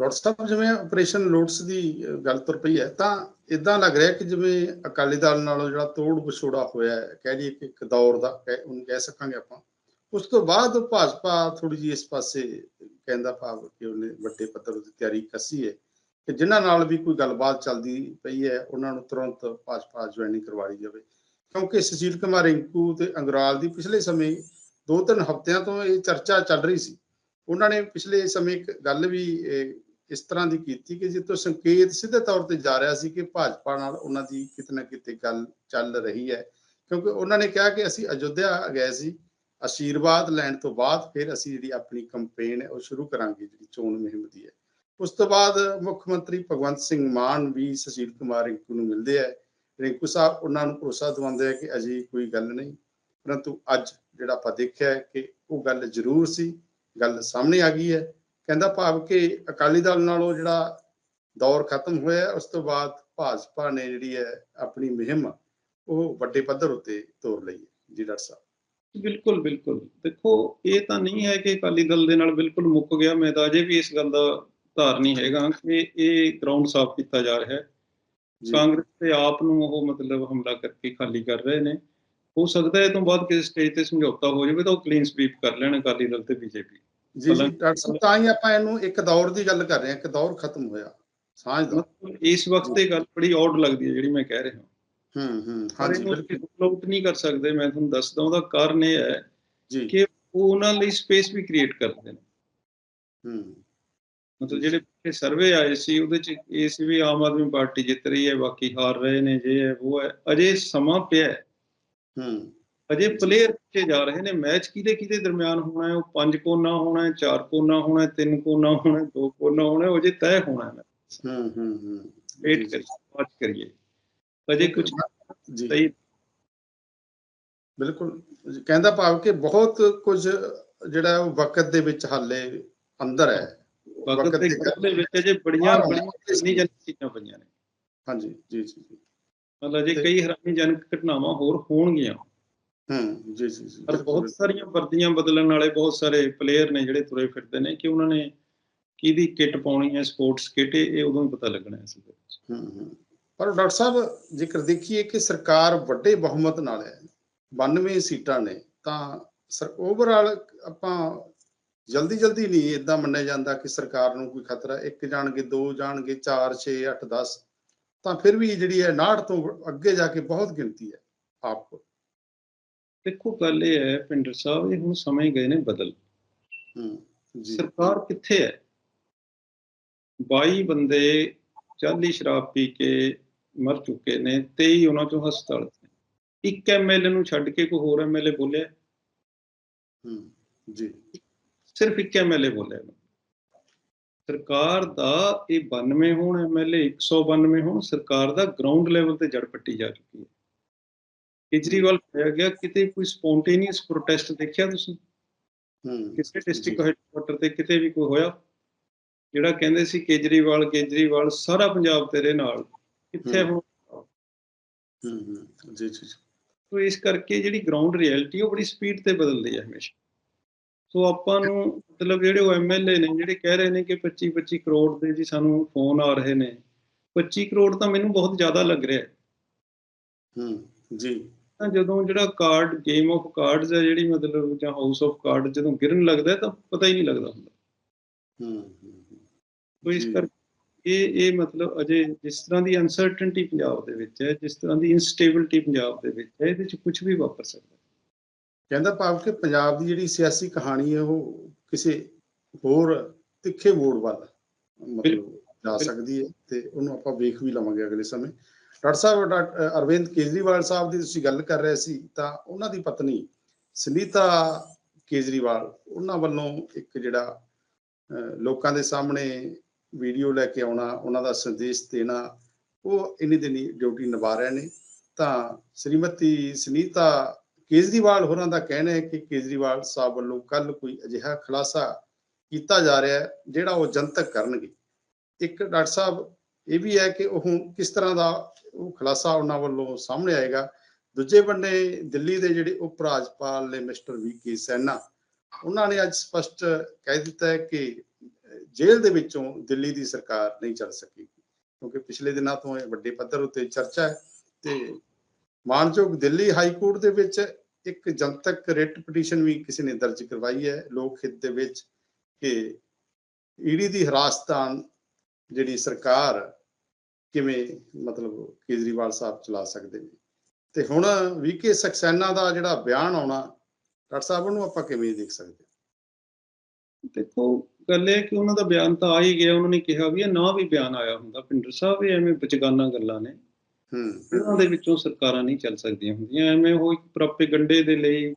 ਡਾਕਟਰ ਸਾਹਿਬ ਜਿਵੇਂ ਆਪਰੇਸ਼ਨ ਲੋਟਸ ਦੀ ਗੱਲ ਤੁਰ ਪਈ ਹੈ, ਤਾਂ ਇਦਾਂ ਲੱਗ ਰਿਹਾ ਕਿ ਜਿਵੇਂ ਅਕਾਲੀ ਦਲ ਨਾਲੋਂ ਜਿਹੜਾ ਤੋੜ ਵਿਛੋੜਾ ਹੋਇਆ ਹੈ, ਕਹਿ ਲਈਏ ਕਿ ਇੱਕ ਦੌਰ ਦਾ ਉਹਨੂੰ ਕਹਿ ਸਕਾਂਗੇ ਆਪਾਂ, ਉਸ ਤੋਂ ਬਾਅਦ ਭਾਜਪਾ ਥੋੜੀ ਜਿਹੀ ਇਸ ਪਾਸੇ ਕਹਿੰਦਾ ਭਾਵ ਕਿ ਉਹਨੇ ਵੱਡੇ ਪੱਧਰ ਤੇ ਤਿਆਰੀ ਕੱਸੀ ਹੈ, ਕਿ ਜਿਨ੍ਹਾਂ ਨਾਲ ਵੀ ਕੋਈ ਗੱਲਬਾਤ ਚੱਲਦੀ ਪਈ ਹੈ, ਉਹਨਾਂ ਨੂੰ ਤੁਰੰਤ ਭਾਜਪਾ ਜੁਆਇਨਿੰਗ ਕਰਵਾਈ ਜਾਵੇ, ਕਿਉਂਕਿ ਸੁਸ਼ੀਲ ਕੁਮਾਰ ਰਿੰਕੂ ਤੇ ਅੰਗਰਾਲ ਦੀ ਪਿਛਲੇ ਸਮੇਂ ਦੋ ਤਿੰਨ ਹਫ਼ਤਿਆਂ ਤੋਂ ਇਹ ਚਰਚਾ ਚੱਲ ਰਹੀ ਸੀ, ਉਹਨਾਂ ਨੇ ਪਿਛਲੇ ਸਮੇਂ ਇੱਕ ਗੱਲ ਵੀ ਇਸ ਤਰ੍ਹਾਂ ਦੀ ਕੀਤੀ ਕਿ ਜਿੱਤੋਂ ਸੰਕੇਤ ਸਿੱਧੇ ਤੌਰ ਤੇ ਜਾ ਰਿਹਾ ਸੀ ਕਿ ਭਾਜਪਾ ਨਾਲ ਉਹਨਾਂ ਦੀ ਕਿਤੇ ਨਾ ਕਿਤੇ ਗੱਲ ਚੱਲ ਰਹੀ ਹੈ, ਕਿਉਂਕਿ ਉਹਨਾਂ ਨੇ ਕਿਹਾ ਕਿ ਅਸੀਂ ਅਯੁੱਧਿਆ ਗਏ ਸੀ ਆਸ਼ੀਰਵਾਦ ਲੈਣ ਤੋਂ ਬਾਅਦ ਫਿਰ ਅਸੀਂ ਜਿਹੜੀ ਆਪਣੀ ਕੰਪੇਨ ਹੈ ਉਹ ਸ਼ੁਰੂ ਕਰਾਂਗੇ, ਜਿਹੜੀ ਚੋਣ ਮੁਹਿੰਮ ਦੀ ਹੈ। ਉਸ ਤੋਂ ਬਾਅਦ ਮੁੱਖ ਮੰਤਰੀ ਭਗਵੰਤ ਸਿੰਘ ਮਾਨ ਵੀ ਸੁਸ਼ੀਲ ਕੁਮਾਰ ਰਿੰਕੂ ਨੂੰ ਮਿਲਦੇ ਹੈ। ਰਿੰਕੂ ਸਾਹਿਬ ਉਹਨਾਂ ਨੂੰ ਭਰੋਸਾ ਦਿਵਾਉਂਦੇ ਹੈ ਕਿ ਅਜੇ ਕੋਈ ਗੱਲ ਨਹੀਂ, ਪਰੰਤੂ ਅੱਜ ਜਿਹੜਾ ਆਪਾਂ ਦੇਖਿਆ ਕਿ ਉਹ ਗੱਲ ਜ਼ਰੂਰ ਸੀ, ਗੱਲ ਸਾਹਮਣੇ ਆ ਗਈ ਹੈ। ਕਹਿੰਦਾ ਭਾਵ ਕਿ ਅਕਾਲੀ ਦਲ ਨਾਲੋਂ ਜਿਹੜਾ ਦੌਰ ਖਤਮ ਹੋਇਆ ਉਸ ਤੋਂ ਬਾਅਦ ਭਾਜਪਾ ਨੇ ਜਿਹੜੀ ਹੈ ਆਪਣੀ ਮੁਹਿੰਮ ਉਹ ਵੱਡੇ ਪੱਧਰ ਉੱਤੇ ਤੋਰ ਲਈ ਜੀ ਡਾਕਟਰ ਸਾਹਿਬ। ਬਿਲਕੁਲ ਬਿਲਕੁਲ। ਦੇਖੋ ਇਹ ਤਾਂ ਨਹੀਂ ਹੈ ਕਿ ਅਕਾਲੀ ਦਲ ਦੇ ਨਾਲ ਬਿਲਕੁਲ ਮੁੱਕ ਗਿਆ। ਮੈਂ ਤਾਂ ਅਜੇ ਵੀ ਇਸ ਗੱਲ ਦਾ ਧਾਰਨੀ ਹੈਗਾ ਕਿ ਇਹ ਗਰਾਊਂਡ ਸਾਫ਼ ਕੀਤਾ ਜਾ ਰਿਹਾ ਹੈ। ਕਾਂਗਰਸ ਤੇ ਆਪ ਨੂੰ ਉਹ ਮਤਲਬ ਹਮਲਾ ਕਰਕੇ ਖਾਲੀ ਕਰ ਰਹੇ ਨੇ। ਹੋ ਸਕਦਾ ਹੈ ਇਹ ਤੋਂ ਬਾਅਦ ਕਿਸੇ ਸਟੇਜ ਤੇ ਸਮਝੌਤਾ ਹੋ ਜਾਵੇ ਤਾਂ ਉਹ ਕਲੀਨ ਸਵੀਪ ਕਰ ਲੈਣ ਅਕਾਲੀ ਦਲ ਤੇ ਬੀਜੇਪੀ। ਜੀ ਡਾਕਟਰ ਸਾਹਿਬ ਤਾਂ ਹੀ ਆਪਾਂ ਇਹਨੂੰ ਇੱਕ ਦੌਰ ਦੀ ਗੱਲ ਕਰ ਰਹੇ ਹਾਂ ਇੱਕ ਦੌਰ ਖਤਮ ਹੋਇਆ ਸਾਂਝ ਦਾ। ਇਸ ਵਕਤ ਇਹ ਗੱਲ ਬੜੀ ਔਡ ਲੱਗਦੀ ਹੈ ਜਿਹੜੀ ਮੈਂ ਕਹਿ ਰਿਹਾ ਹੂੰ। ਹੂੰ ਹਾਂਜੀ ਬਿਲਕੁਲ। ਆਊਟ ਨਹੀਂ ਕਰ ਸਕਦੇ ਮੈਂ ਤੁਹਾਨੂੰ ਦੱਸਦਾ ਉਹਦਾ ਕਾਰਨ ਇਹ ਹੈ ਜੀ। ਕਿ ਉਹ ਉਹਨਾਂ ਲਈ ਸਪੇਸ ਵੀ ਕ੍ਰੀਏਟ ਕਰਦੇ ਨੇ। ਹੂੰ। ਮਤਲਬ ਜਿਹੜੇ ਪਿਛਲੇ ਸਰਵੇ ਆਏ ਸੀ ਉਹਦੇ ਚ ਇਹ ਸੀ ਵੀ ਆਮ ਆਦਮੀ ਪਾਰਟੀ ਜਿੱਤ ਰਹੀ ਹੈ ਬਾਕੀ ਹਾਰ ਰਹੇ ਨੇ ਜੇ ਹੈ ਉਹ ਹੈ। ਅਜੇ ਸਮਾਂ ਪਿਆ ਹੂੰ। ਅਜੇ ਪਲੇਅਰ ਪਿੱਛੇ ਜਾ ਰਹੇ ਨੇ ਮੈਚ ਕਿਹਦੇ ਕਿਹਦੇ ਦਰਮਿਆਨ ਹੋਣਾ ਹੈ? ਉਹ ਪੰਜ ਕੋਨਾ ਹੋਣਾ ਹੈ ਚਾਰ ਕੋਨਾ ਹੋਣਾ ਹੈ ਤਿੰਨ ਕੋਨਾ ਹੋਣਾ ਹੈ ਦੋ ਕੋਨਾ ਹੋਣਾ ਹੈ ਉਹ ਅਜੇ ਤੈਅ ਹੋਣਾ ਹੈ। ਹੂੰ ਹੂੰ ਹੂੰ। ਵੇਟ ਕਰੀਏ ਵਾਚ ਕਰੀਏ। ਅਜੇ ਕੁਝ ਜੀ। ਸਹੀ ਬਿਲਕੁਲ। ਕਹਿੰਦਾ ਭਾਵ ਕਿ ਬਹੁਤ ਕੁਝ ਜਿਹੜਾ ਉਹ ਵਕਤ ਦੇ ਵਿੱਚ ਹਾਲੇ ਅੰਦਰ ਹੈ। ਵਕਤ ਦੇ ਵਿੱਚ ਅਜੇ ਬੜੀਆਂ ਬੜੀਆਂ ਹੈਰਾਨੀਜਨਕ ਚੀਜ਼ਾਂ ਪਈਆਂ ਨੇ। ਹਾਂਜੀ ਜੀ ਜੀ ਮਤਲਬ ਅਜੇ ਕਈ ਹੈਰਾਨੀਜਨਕ ਘਟਨਾਵਾਂ ਹੋਰ ਹੋਣਗੀਆਂ। ਹੂੰ ਜੀ ਜੀ ਜੀ ਪਰ ਬਹੁਤ ਸਾਰੀਆਂ ਵਰਦੀਆਂ ਬਦਲਣ ਵਾਲੇ ਬਹੁਤ ਸਾਰੇ ਪਲੇਅਰ ਨੇ ਜਿਹੜੇ ਤੁਰੇ ਫਿਰਦੇ ਨੇ ਕਿ ਉਹਨਾਂ ਨੇ ਕਿਹਦੀ ਕਿੱਟ ਪਾਉਣੀ ਹੈ ਸਪੋਰਟਸ ਕਿੱਟ ਇਹ ਉਦੋਂ ਹੀ ਪਤਾ ਲੱਗਣਾ ਹੈ ਸੀ ਹੂੰ ਹੂੰ ਪਰ ਡਾਕਟਰ ਸਾਹਿਬ ਜੇਕਰ ਦੇਖੀਏ ਕਿ ਸਰਕਾਰ ਵੱਡੇ ਬਹੁਮਤ ਨਾਲ ਹੈ 92 ਸੀਟਾਂ ਨੇ ਤਾਂ ਸਰ ਓਵਰਆਲ ਆਪਾਂ ਜਲਦੀ ਜਲਦੀ ਨਹੀਂ ਇਦਾਂ ਮੰਨਿਆ ਜਾਂਦਾ ਕਿ ਸਰਕਾਰ ਨੂੰ ਕੋਈ ਖਤਰਾ ਇੱਕ ਜਾਣਗੇ ਦੋ ਜਾਣਗੇ 4 6 8 10 ਤਾਂ ਫਿਰ ਵੀ ਜਿਹੜੀ ਹੈ 69 ਤੋਂ ਅੱਗੇ ਜਾ ਕੇ ਬਹੁਤ ਗਿਣਤੀ ਹੈ ਆਪ ਕੋਲ। ਦੇਖੋ ਗੱਲ ਇਹ ਹੈ ਪਿੰਡਰ ਸਾਹਿਬ ਇਹ ਹੁਣ ਸਮੇਂ ਗਏ ਨੇ ਬਦਲ। ਹੂੰ ਜੀ। ਸਰਕਾਰ ਕਿੱਥੇ ਹੈ? 22 ਬੰਦੇ ਚਾਲੀ ਸ਼ਰਾਬ ਪੀ ਕੇ ਮਰ ਚੁੱਕੇ ਨੇ 23 ਉਹਨਾਂ ਚੋਂ ਹਸਪਤਾਲ ਨੇ। ਇੱਕ ਐਮਐਲਏ ਨੂੰ ਛੱਡ ਕੇ ਕੋਈ ਹੋਰ ਐਮਐਲਏ ਬੋਲਿਆ? ਹੂੰ ਜੀ। ਸਿਰਫ ਇੱਕ ਐਮਐਲਏ ਬੋਲਿਆ ਸਰਕਾਰ ਦਾ ਇਹ 92 ਹੋਣ ਐਮਐਲਏ 192 ਹੋਣ ਸਰਕਾਰ ਦਾ ਗਰਾਊਂਡ ਲੈਵਲ ਤੇ ਜੜ ਪੱਟੀ ਜਾ ਚੁੱਕੀ ਹੈ। ਕੇਜਰੀਵਾਲ ਕਿਹਾ ਗਿਆ ਕਿਤੇ ਕੋਈ ਸਪੌਂਟੇਨੀਅਸ ਪ੍ਰੋਟੈਸਟ ਦੇਖਿਆ ਤੁਸੀਂ? ਹੂੰ। ਕਿਸੇ ਡਿਸਟ੍ਰਿਕਟ ਹੈਡਕੁਆਟਰ ਤੇ ਕਿਤੇ ਵੀ ਕੋਈ ਹੋਇਆ? ਜਿਹੜਾ ਕਹਿੰਦੇ ਸੀ ਕੇਜਰੀਵਾਲ ਕੇਜਰੀਵਾਲ ਸਾਰਾ ਪੰਜਾਬ ਤੇਰੇ ਨਾਲ ਕਿੱਥੇ। ਹੁਣ? ਹੂੰ ਹੂੰ। ਜੀ ਜੀ ਜੀ। ਸੋ ਇਸ ਕਰਕੇ ਜਿਹੜੀ ਗਰਾਊਂਡ ਰਿਐਲਿਟੀ ਉਹ ਬੜੀ ਸਪੀਡ ਤੇ ਬਦਲਦੀ ਹੈ ਹਮੇਸ਼ਾ। ਸੋ ਆਪਾਂ ਨੂੰ ਮਤਲਬ ਜਿਹੜੇ ਉਹ ਐਮਐਲਏ ਨੇ ਜਿਹੜੇ ਕਹਿ ਰਹੇ ਨੇ ਕਿ 25 25 ਕਰੋੜ ਦੇ ਜੀ ਸਾਨੂੰ ਫੋਨ ਆ ਰਹੇ ਨੇ 25 ਕਰੋੜ ਤਾਂ ਮੈਨੂੰ ਬਹੁਤ ਜ਼ਿਆਦਾ ਲੱਗ ਰਿਹਾ ਹੈ। ਹੂੰ ਜੀ। ਤਾਂ ਜਦੋਂ ਜਿਹੜਾ ਕਾਰਡ ਗੇਮ ਆਫ ਕਾਰਡਸ ਹੈ ਜਿਹੜੀ ਮਤਲਬ ਜਾਂ ਹਾਊਸ ਆਫ ਕਾਰਡ ਜਦੋਂ ਗਿਰਨ ਲੱਗਦਾ ਤਾਂ ਪਤਾ ਹੀ ਨਹੀਂ ਲੱਗਦਾ ਹੁੰਦਾ ਹੂੰ। ਸੋ ਇਸ। ਕਰਕੇ ਇਹ ਇਹ ਮਤਲਬ ਅਜੇ ਜਿਸ ਤਰ੍ਹਾਂ ਦੀ ਅਨਸਰਟਨਟੀ ਪੰਜਾਬ ਦੇ ਵਿੱਚ ਹੈ ਜਿਸ ਤਰ੍ਹਾਂ ਦੀ ਇਨਸਟੇਬਿਲਿਟੀ ਪੰਜਾਬ ਦੇ ਵਿੱਚ ਹੈ ਇਹਦੇ ਵਿੱਚ ਕੁਝ ਵੀ ਵਾਪਰ ਸਕਦਾ ਕਹਿੰਦਾ ਭਾਵ ਕਿ ਪੰਜਾਬ ਦੀ ਜਿਹੜੀ ਸਿਆਸੀ ਕਹਾਣੀ ਹੈ ਉਹ ਕਿਸੇ ਹੋਰ ਤਿੱਖੇ ਮੋੜ ਵੱਲ ਮਤਲਬ ਜਾ ਸਕਦੀ ਹੈ ਤੇ ਉਹਨੂੰ ਆਪਾਂ ਵੇਖ ਵੀ ਲਵਾਂਗੇ ਅਗਲੇ ਸਮੇਂ ਡਾਕਟਰ ਸਾਹਿਬ ਡਾਕਟਰ ਅਰਵਿੰਦ ਕੇਜਰੀਵਾਲ ਸਾਹਿਬ ਦੀ ਤੁਸੀਂ ਗੱਲ ਕਰ ਰਹੇ ਸੀ, ਤਾਂ ਉਹਨਾਂ ਦੀ ਪਤਨੀ ਸੁਨੀਤਾ ਕੇਜਰੀਵਾਲ, ਉਹਨਾਂ ਵੱਲੋਂ ਇੱਕ ਜਿਹੜਾ ਲੋਕਾਂ ਦੇ ਸਾਹਮਣੇ ਵੀਡੀਓ ਲੈ ਕੇ ਆਉਣਾ, ਉਹਨਾਂ ਦਾ ਸੰਦੇਸ਼ ਦੇਣਾ, ਉਹ ਇਨੀ ਦਿਨੀ ਡਿਊਟੀ ਨਿਭਾ ਰਹੇ ਨੇ। ਤਾਂ ਸ਼੍ਰੀਮਤੀ ਸੁਨੀਤਾ ਕੇਜਰੀਵਾਲ ਹੋਰਾਂ ਦਾ ਕਹਿਣਾ ਹੈ ਕਿ ਕੇਜਰੀਵਾਲ ਸਾਹਿਬ ਵੱਲੋਂ ਕੱਲ ਕੋਈ ਅਜਿਹਾ ਖੁਲਾਸਾ ਕੀਤਾ ਜਾ ਰਿਹਾ ਹੈ, ਜਿਹੜਾ ਉਹ ਜਨਤਕ ਕਰਨਗੇ। ਇੱਕ ਡਾਕਟਰ ਸਾਹਿਬ ਇਹ ਵੀ ਹੈ ਕਿ ਉਹ ਕਿਸ ਤਰ੍ਹਾਂ ਦਾ ਉਹ ਖੁਲਾਸਾ ਉਹਨਾਂ ਵੱਲੋਂ ਸਾਹਮਣੇ ਆਏਗਾ। ਦੂਜੇ ਬੰਨੇ ਦਿੱਲੀ ਦੇ ਜਿਹੜੇ ਉਪ ਰਾਜਪਾਲ ਨੇ ਮਿਸਟਰ ਵੀ ਕੇ ਸੈਨਾ, ਉਹਨਾਂ ਨੇ ਅੱਜ ਸਪਸ਼ਟ ਕਹਿ ਦਿੱਤਾ ਹੈ ਕਿ ਜੇਲ੍ਹ ਦੇ ਵਿੱਚੋਂ ਦਿੱਲੀ ਦੀ ਸਰਕਾਰ ਨਹੀਂ ਚੱਲ ਸਕੇਗੀ। ਕਿਉਂਕਿ ਪਿਛਲੇ ਦਿਨਾਂ ਤੋਂ ਇਹ ਵੱਡੇ ਪੱਧਰ ਉੱਤੇ ਚਰਚਾ ਹੈ ਤੇ ਮਾਨਯੋਗ ਦਿੱਲੀ ਹਾਈ ਕੋਰਟ ਦੇ ਵਿੱਚ ਇੱਕ ਜਨਤਕ ਰਿਟ ਪਟੀਸ਼ਨ ਵੀ ਕਿਸੇ ਨੇ ਦਰਜ ਕਰਵਾਈ ਹੈ। ਲੋਕ ਹਿੱਤ ਦੇ ਵਿੱਚ ਕਿ ਈਡੀ ਦੀ ਹਰਾਸਤਾਨ ਜਿਹੜੀ ਸਰਕਾਰ ਕਿਵੇਂ ਮਤਲਬ ਕੇਜਰੀਵਾਲ ਸਾਹਿਬ ਚਲਾ ਸਕਦੇ ਨੇ। ਤੇ ਹੁਣ ਵੀਕੇ ਸਕਸੈਨਾ ਦਾ ਜਿਹੜਾ ਬਿਆਨ ਆਉਣਾ ਡਾਕਟਰ ਸਾਹਿਬ ਉਹਨੂੰ ਆਪਾਂ ਕਿਵੇਂ ਦੇਖ ਸਕਦੇ? ਦੇਖੋ ਗੱਲ ਇਹ ਕਿ ਉਹਨਾਂ ਦਾ ਬਿਆਨ ਤਾਂ ਆ ਹੀ ਗਿਆ ਉਹਨਾਂ ਨੇ ਕਿਹਾ ਵੀ ਇਹ ਨਾ ਵੀ ਬਿਆਨ ਆਇਆ ਹੁੰਦਾ। ਪਿੰਡਰ ਸਾਹਿਬ ਇਹ ਐਵੇਂ ਬਚਗਾਨਾ ਗੱਲਾਂ ਨੇ। ਹੂੰ। ਇਹਨਾਂ ਦੇ ਵਿੱਚੋਂ ਸਰਕਾਰਾਂ ਨਹੀਂ ਚੱਲ ਸਕਦੀਆਂ ਹੁੰਦੀਆਂ। ਐਵੇਂ ਉਹ ਇੱਕ ਪ੍ਰੋਪੇਗੰਡੇ ਦੇ ਲਈ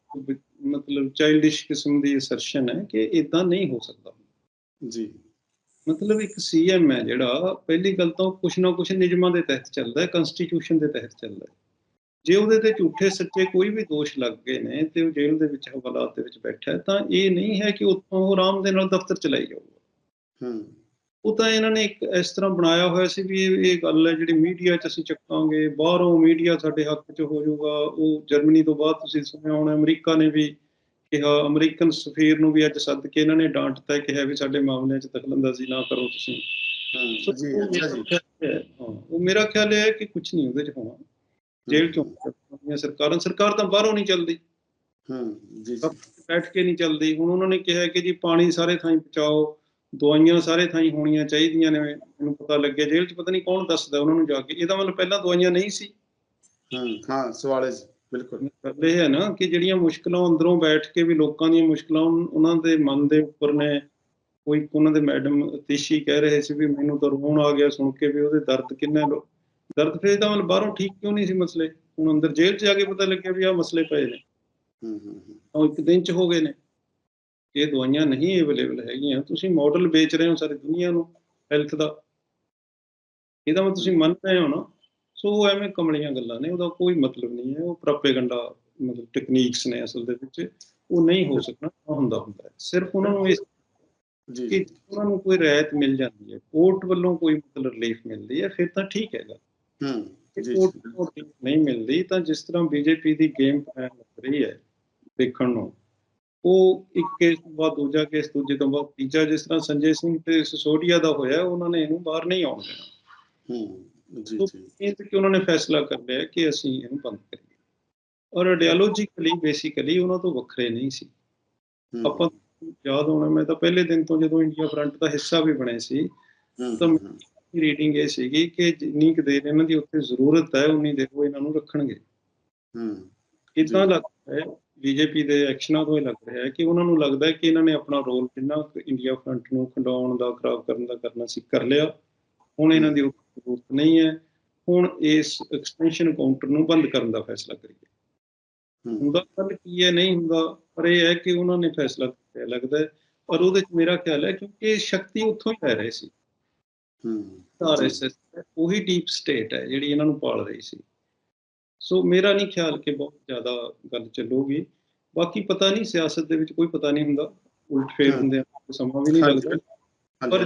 ਮਤਲਬ ਚਾਈਲਡਿਸ਼ ਕਿਸਮ ਦੀ ਅਸਰਸ਼ਨ ਹੈ ਕਿ ਇਦਾਂ ਨਹੀਂ ਹੋ ਸਕਦਾ। ਜੀ। ਮਤਲਬ ਇੱਕ ਸੀਐਮ ਹੈ ਜਿਹੜਾ ਪਹਿਲੀ ਗੱਲ ਤਾਂ ਕੁਛ ਨਾ ਕੁਛ ਨਿਯਮਾਂ ਦੇ ਤਹਿਤ ਚੱਲਦਾ ਹੈ ਕਨਸਟੀਟਿਊਸ਼ਨ ਦੇ ਤਹਿਤ ਚੱਲਦਾ ਹੈ। ਜੇ ਉਹਦੇ ਤੇ ਝੂਠੇ ਸੱਚੇ ਕੋਈ ਵੀ ਦੋਸ਼ ਲੱਗ ਗਏ ਨੇ ਤੇ ਉਹ ਜੇਲ੍ਹ ਦੇ ਵਿੱਚ ਹਵਾਲਾਤ ਦੇ ਵਿੱਚ ਬੈਠਾ ਹੈ ਤਾਂ ਇਹ ਨਹੀਂ ਹੈ ਕਿ ਉੱਥੋਂ ਉਹ ਆਰਾਮ ਦੇ ਨਾਲ ਦਫ਼ਤਰ ਚਲਾਈ ਜਾਊਗਾ। ਹੂੰ। ਉਹ ਤਾਂ ਇਹਨਾਂ ਨੇ ਇੱਕ ਇਸ ਤਰ੍ਹਾਂ ਬਣਾਇਆ ਹੋਇਆ ਸੀ ਵੀ ਇਹ ਇਹ ਗੱਲ ਹੈ ਜਿਹੜੀ ਮੀਡੀਆ 'ਚ ਅਸੀਂ ਚੱਕਾਂਗੇ ਬਾਹਰੋਂ ਮੀਡੀਆ ਸਾਡੇ ਹੱਕ 'ਚ ਹੋ ਜਾਊਗਾ ਉਹ ਜਰਮਨੀ ਤੋਂ ਬਾਅਦ ਤੁਸੀਂ ਸੁਣਿਆ ਹੋਣਾ ਅਮਰੀਕਾ ਨੇ ਵੀ ਕਿਹਾ ਅਮਰੀਕਨ ਸਫੀਰ ਨੂੰ ਵੀ ਅੱਜ ਸੱਦ ਕੇ ਇਹਨਾਂ ਨੇ ਡਾਂਟਤਾ ਕਿਹਾ ਵੀ ਸਾਡੇ ਮਾਮਲਿਆਂ 'ਚ ਦਖਲਅੰਦਾਜ਼ੀ ਨਾ ਕਰੋ ਤੁਸੀਂ। ਸੋ ਹੂੰ ਜੀ ਉਹ ਅੱਛਾ ਮੇਰਾ ਜੀ। ਖਿਆਲ ਹੈ, ਹਾਂ, ਉਹ ਮੇਰਾ ਖਿਆਲ ਇਹ ਹੈ ਕਿ ਕੁਝ ਨਹੀਂ ਉਹਦੇ 'ਚ ਹੋਣਾ। ਜੇਲ੍ਹ ਚੋਂ ਸਰਕਾਰਾਂ ਸਰਕਾਰ ਤਾਂ ਬਾਹਰੋਂ ਨਹੀਂ ਚੱਲਦੀ। ਹੂੰ ਜੀ ਬੈਠ ਕੇ ਨਹੀਂ ਚੱਲਦੀ। ਹੁਣ ਉਹਨਾਂ ਨੇ ਕਿਹਾ ਕਿ ਜੀ ਪਾਣੀ ਸਾਰੇ ਥਾਂ ਪਹੁੰਚਾਓ ਦਵਾਈਆਂ ਸਾਰੇ ਥਾਂ ਹੋਣੀਆਂ ਚਾਹੀਦੀਆਂ ਨੇ ਮੈਨੂੰ ਪਤਾ ਲੱਗਿਆ। ਜੇਲ੍ਹ 'ਚ ਪਤਾ ਨਹੀਂ ਕੌਣ ਦੱਸਦਾ ਉਹਨਾਂ ਨੂੰ ਜਾ ਕੇ। ਇਹਦਾ ਮਤਲਬ ਪਹਿਲਾਂ ਦਵਾਈਆਂ ਨਹੀਂ ਸੀ। ਹੂੰ ਹਾਂ ਸਵਾਲ ਜੀ। ਬਿਲਕੁਲ। ਇਹ ਹੈ ਨਾ ਕਿ ਜਿਹੜੀਆਂ ਮੁਸ਼ਕਲਾਂ ਅੰਦਰੋਂ ਬੈਠ ਕੇ ਵੀ ਲੋਕਾਂ ਦੀਆਂ ਮੁਸ਼ਕਲਾਂ ਉਹਨਾਂ ਦੇ ਮਨ ਦੇ ਉੱਪਰ ਨੇ ਕੋਈ ਉਹਨਾਂ ਦੇ ਮੈਡਮ ਅਤੀਸ਼ੀ ਕਹਿ ਰਹੇ ਸੀ ਵੀ ਮੈਨੂੰ ਤਾਂ ਰੋਣ ਆ ਗਿਆ ਸੁਣ ਕੇ ਵੀ ਉਹਦੇ ਦਰਦ ਕਿੰਨੇ ਲੋ- ਦਰਦ ਫਿਰ ਤਾਂ ਮਤਲਬ ਬਾਹਰੋਂ ਠੀਕ ਕਿਉਂ ਨਹੀਂ ਸੀ ਮਸਲੇ? ਹੁਣ ਅੰਦਰ ਜੇਲ੍ਹ 'ਚ ਜਾ ਕੇ ਪਤਾ ਲੱਗਿਆ ਵੀ ਆਹ ਮਸਲੇ ਪਏ ਨੇ। ਹੂੰ ਹੂੰ ਹੂੰ। ਉਹ ਇੱਕ ਦਿਨ 'ਚ ਹੋ ਗਏ ਨੇ। ਇਹ ਦਵਾਈਆਂ ਨਹੀਂ ਅਵੇਲੇਬਲ ਹੈਗੀਆਂ। ਤੁਸੀਂ ਮਾਡਲ ਵੇਚ ਰਹੇ ਹੋ ਸਾਰੀ ਦੁਨੀਆ ਨੂੰ ਹੈਲਥ ਦਾ। ਇਹਦਾ ਮਤਲਬ ਤੁਸੀਂ ਮੰਨ ਰਹੇ ਹੋ ਨਾ? ਸੋ ਉਹ ਐਵੇਂ ਕਮਲੀਆਂ ਗੱਲਾਂ ਨੇ ਉਹਦਾ ਕੋਈ ਮਤਲਬ ਨਹੀਂ ਹੈ ਉਹ ਪ੍ਰੋਪੇਗੈਂਡਾ ਮਤਲਬ ਟੈਕਨੀਕਸ ਨੇ ਅਸਲ ਦੇ ਵਿੱਚ ਉਹ ਨਹੀਂ ਹੋ ਸਕਣਾ ਨਾ ਹੁੰਦਾ ਹੁੰਦਾ ਸਿਰਫ ਉਹਨਾਂ ਨੂੰ ਇਸ ਜੀ। ਕਿ ਉਹਨਾਂ ਨੂੰ ਕੋਈ ਰਿਆਇਤ ਮਿਲ ਜਾਂਦੀ ਹੈ ਕੋਰਟ ਵੱਲੋਂ ਕੋਈ ਮਤਲਬ ਰਿਲੀਫ ਮਿਲਦੀ ਹੈ ਫਿਰ ਤਾਂ ਠੀਕ ਹੈਗਾ। ਹੂੰ ਜੇ ਕੋਰਟ relief ਨਹੀਂ ਮਿਲਦੀ ਤਾਂ ਜਿਸ ਤਰ੍ਹਾਂ ਬੀਜੇਪੀ ਦੀ ਗੇਮ ਪਲਾਨ ਲੱਗ ਰਹੀ ਹੈ ਦੇਖਣ ਨੂੰ ਉਹ ਇੱਕ ਕੇਸ ਤੋਂ ਬਾਅਦ ਦੂਜਾ ਕੇਸ ਦੂਜੇ ਤੋਂ ਬਾਅਦ ਤੀਜਾ ਜਿਸ ਤਰ੍ਹਾਂ ਸੰਜੇ ਸਿੰਘ ਤੇ ਸਿਸੋਡੀਆ ਦਾ ਹੋਇਆ ਉਹਨਾਂ ਨੇ ਇਹਨੂੰ ਬਾਹਰ ਨਹੀਂ ਆਉਣ ਦੇਣਾ। ਹੂੰ। ਜੀ ਜੀ। ਇਹ ਤੇ ਕਿ ਉਹਨਾਂ ਨੇ ਫੈਸਲਾ ਕਰ ਲਿਆ ਕਿ ਅਸੀਂ ਇਹਨੂੰ ਬੰਦ ਕਰੀਏ। ਔਰ ਆਈਡੀਓਲੋਜੀਕਲੀ ਬੇਸਿਕਲੀ ਉਹਨਾਂ ਤੋਂ ਵੱਖਰੇ ਨਹੀਂ ਸੀ। ਆਪਾਂ ਯਾਦ ਹੋਣਾ ਮੈਂ ਤਾਂ ਪਹਿਲੇ ਦਿਨ ਤੋਂ ਜਦੋਂ ਇੰਡੀਆ ਫਰੰਟ ਦਾ ਹਿੱਸਾ ਵੀ ਬਣੇ ਸੀ ਤਾਂ ਰੀਡਿੰਗ ਇਹ ਸੀਗੀ ਕਿ ਜਿੰਨੀ ਕੁ ਦੇਰ ਇਹਨਾਂ ਦੀ ਉੱਥੇ ਜ਼ਰੂਰਤ ਹੈ ਉਨੀ ਦੇਰ ਉਹ ਇਹਨਾਂ ਨੂੰ ਰੱਖਣਗੇ। ਹੂੰ। ਇਦਾਂ। ਲੱਗਦਾ ਹੈ ਬੀਜੇਪੀ ਦੇ ਐਕਸ਼ਨਾਂ ਤੋਂ ਇਹ ਲੱਗ ਰਿਹਾ ਹੈ ਕਿ ਉਹਨਾਂ ਨੂੰ ਲੱਗਦਾ ਹੈ ਕਿ ਇਹਨਾਂ ਨੇ ਆਪਣਾ ਰੋਲ ਜਿੰਨਾ ਇੰਡੀਆ ਫਰੰਟ ਨੂੰ ਖੰਡਾਉਣ ਦਾ ਖਰਾਬ ਕਰਨ ਦਾ ਕਰਨਾ ਸੀ ਕਰ ਲਿਆ। ਹੁਣ ਇਹਨਾਂ ਦੀ ਜ਼ਰੂਰਤ ਨਹੀਂ ਹੈ ਹੁਣ ਇਸ ਐਕਸਟੈਂਸ਼ਨ ਕਾਊਂਟਰ ਨੂੰ ਬੰਦ ਕਰਨ ਦਾ ਫੈਸਲਾ ਕਰੀਏ। ਹੁੰਦਾ ਗੱਲ ਕੀ ਹੈ ਨਹੀਂ ਹੁੰਦਾ ਪਰ ਇਹ ਹੈ ਕਿ ਉਹਨਾਂ ਨੇ ਫੈਸਲਾ ਕੀਤਾ ਲੱਗਦਾ ਹੈ। ਔਰ ਉਹਦੇ ਚ ਮੇਰਾ ਖਿਆਲ ਹੈ ਕਿਉਂਕਿ ਸ਼ਕਤੀ ਉੱਥੋਂ ਹੀ ਲੈ ਰਹੇ ਸੀ। ਹੂੰ। ਆਰਐਸਐਸ ਉਹੀ ਡੀਪ ਸਟੇਟ ਹੈ ਜਿਹੜੀ ਇਹਨਾਂ ਨੂੰ ਪਾਲ ਰਹੀ ਸੀ। ਸੋ ਮੇਰਾ ਨਹੀਂ ਖਿਆਲ ਕਿ ਬਹੁਤ ਜ਼ਿਆਦਾ ਗੱਲ ਚੱਲੂਗੀ। ਬਾਕੀ ਪਤਾ ਨਹੀਂ ਸਿਆਸਤ ਦੇ ਵਿੱਚ ਕੋਈ ਪਤਾ ਨਹੀਂ ਹੁੰਦਾ ਉਲਟ ਫੇਰ। ਹੁੰਦੇ ਆ ਸਮਾਂ ਵੀ ਨਹੀਂ ਲੱਗਦਾ। ਪਰ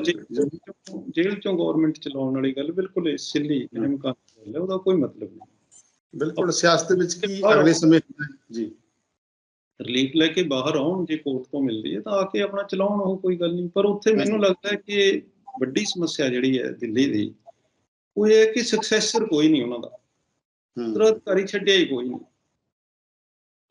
ਜੇਲ੍ਹ ਚੋਂ ਗਵਰਨਮੈਂਟ ਚਲਾਉਣ ਵਾਲੀ ਗੱਲ ਬਿਲਕੁਲ ਸਿੱਲੀ ਇਨਮਕਾਨ ਗੱਲ ਹੈ ਉਹਦਾ ਕੋਈ ਮਤਲਬ ਨਹੀਂ। ਬਿਲਕੁਲ ਸਿਆਸਤ ਵਿੱਚ ਕੀ ਅਗਲੇ ਸਮੇਂ ਜੀ। ਰਿਲੀਫ ਲੈ ਕੇ ਬਾਹਰ ਆਉਣ ਜੇ ਕੋਰਟ ਤੋਂ ਮਿਲਦੀ ਹੈ ਤਾਂ ਆ ਕੇ ਆਪਣਾ ਚਲਾਉਣ ਉਹ ਕੋਈ ਗੱਲ ਨਹੀਂ। ਪਰ ਉੱਥੇ ਮੈਨੂੰ ਲੱਗਦਾ ਹੈ ਕਿ ਵੱਡੀ ਸਮੱਸਿਆ ਜਿਹੜੀ ਹੈ ਦਿੱਲੀ ਦੀ ਉਹ ਇਹ ਹੈ ਕਿ ਸਕਸੈਸਰ ਕੋਈ ਨਹੀਂ ਉਹਨਾਂ ਦਾ। ਉਤਰਾਧਿਕਾਰੀ ਛੱਡਿਆ ਹੀ ਕੋਈ ਨਹੀਂ।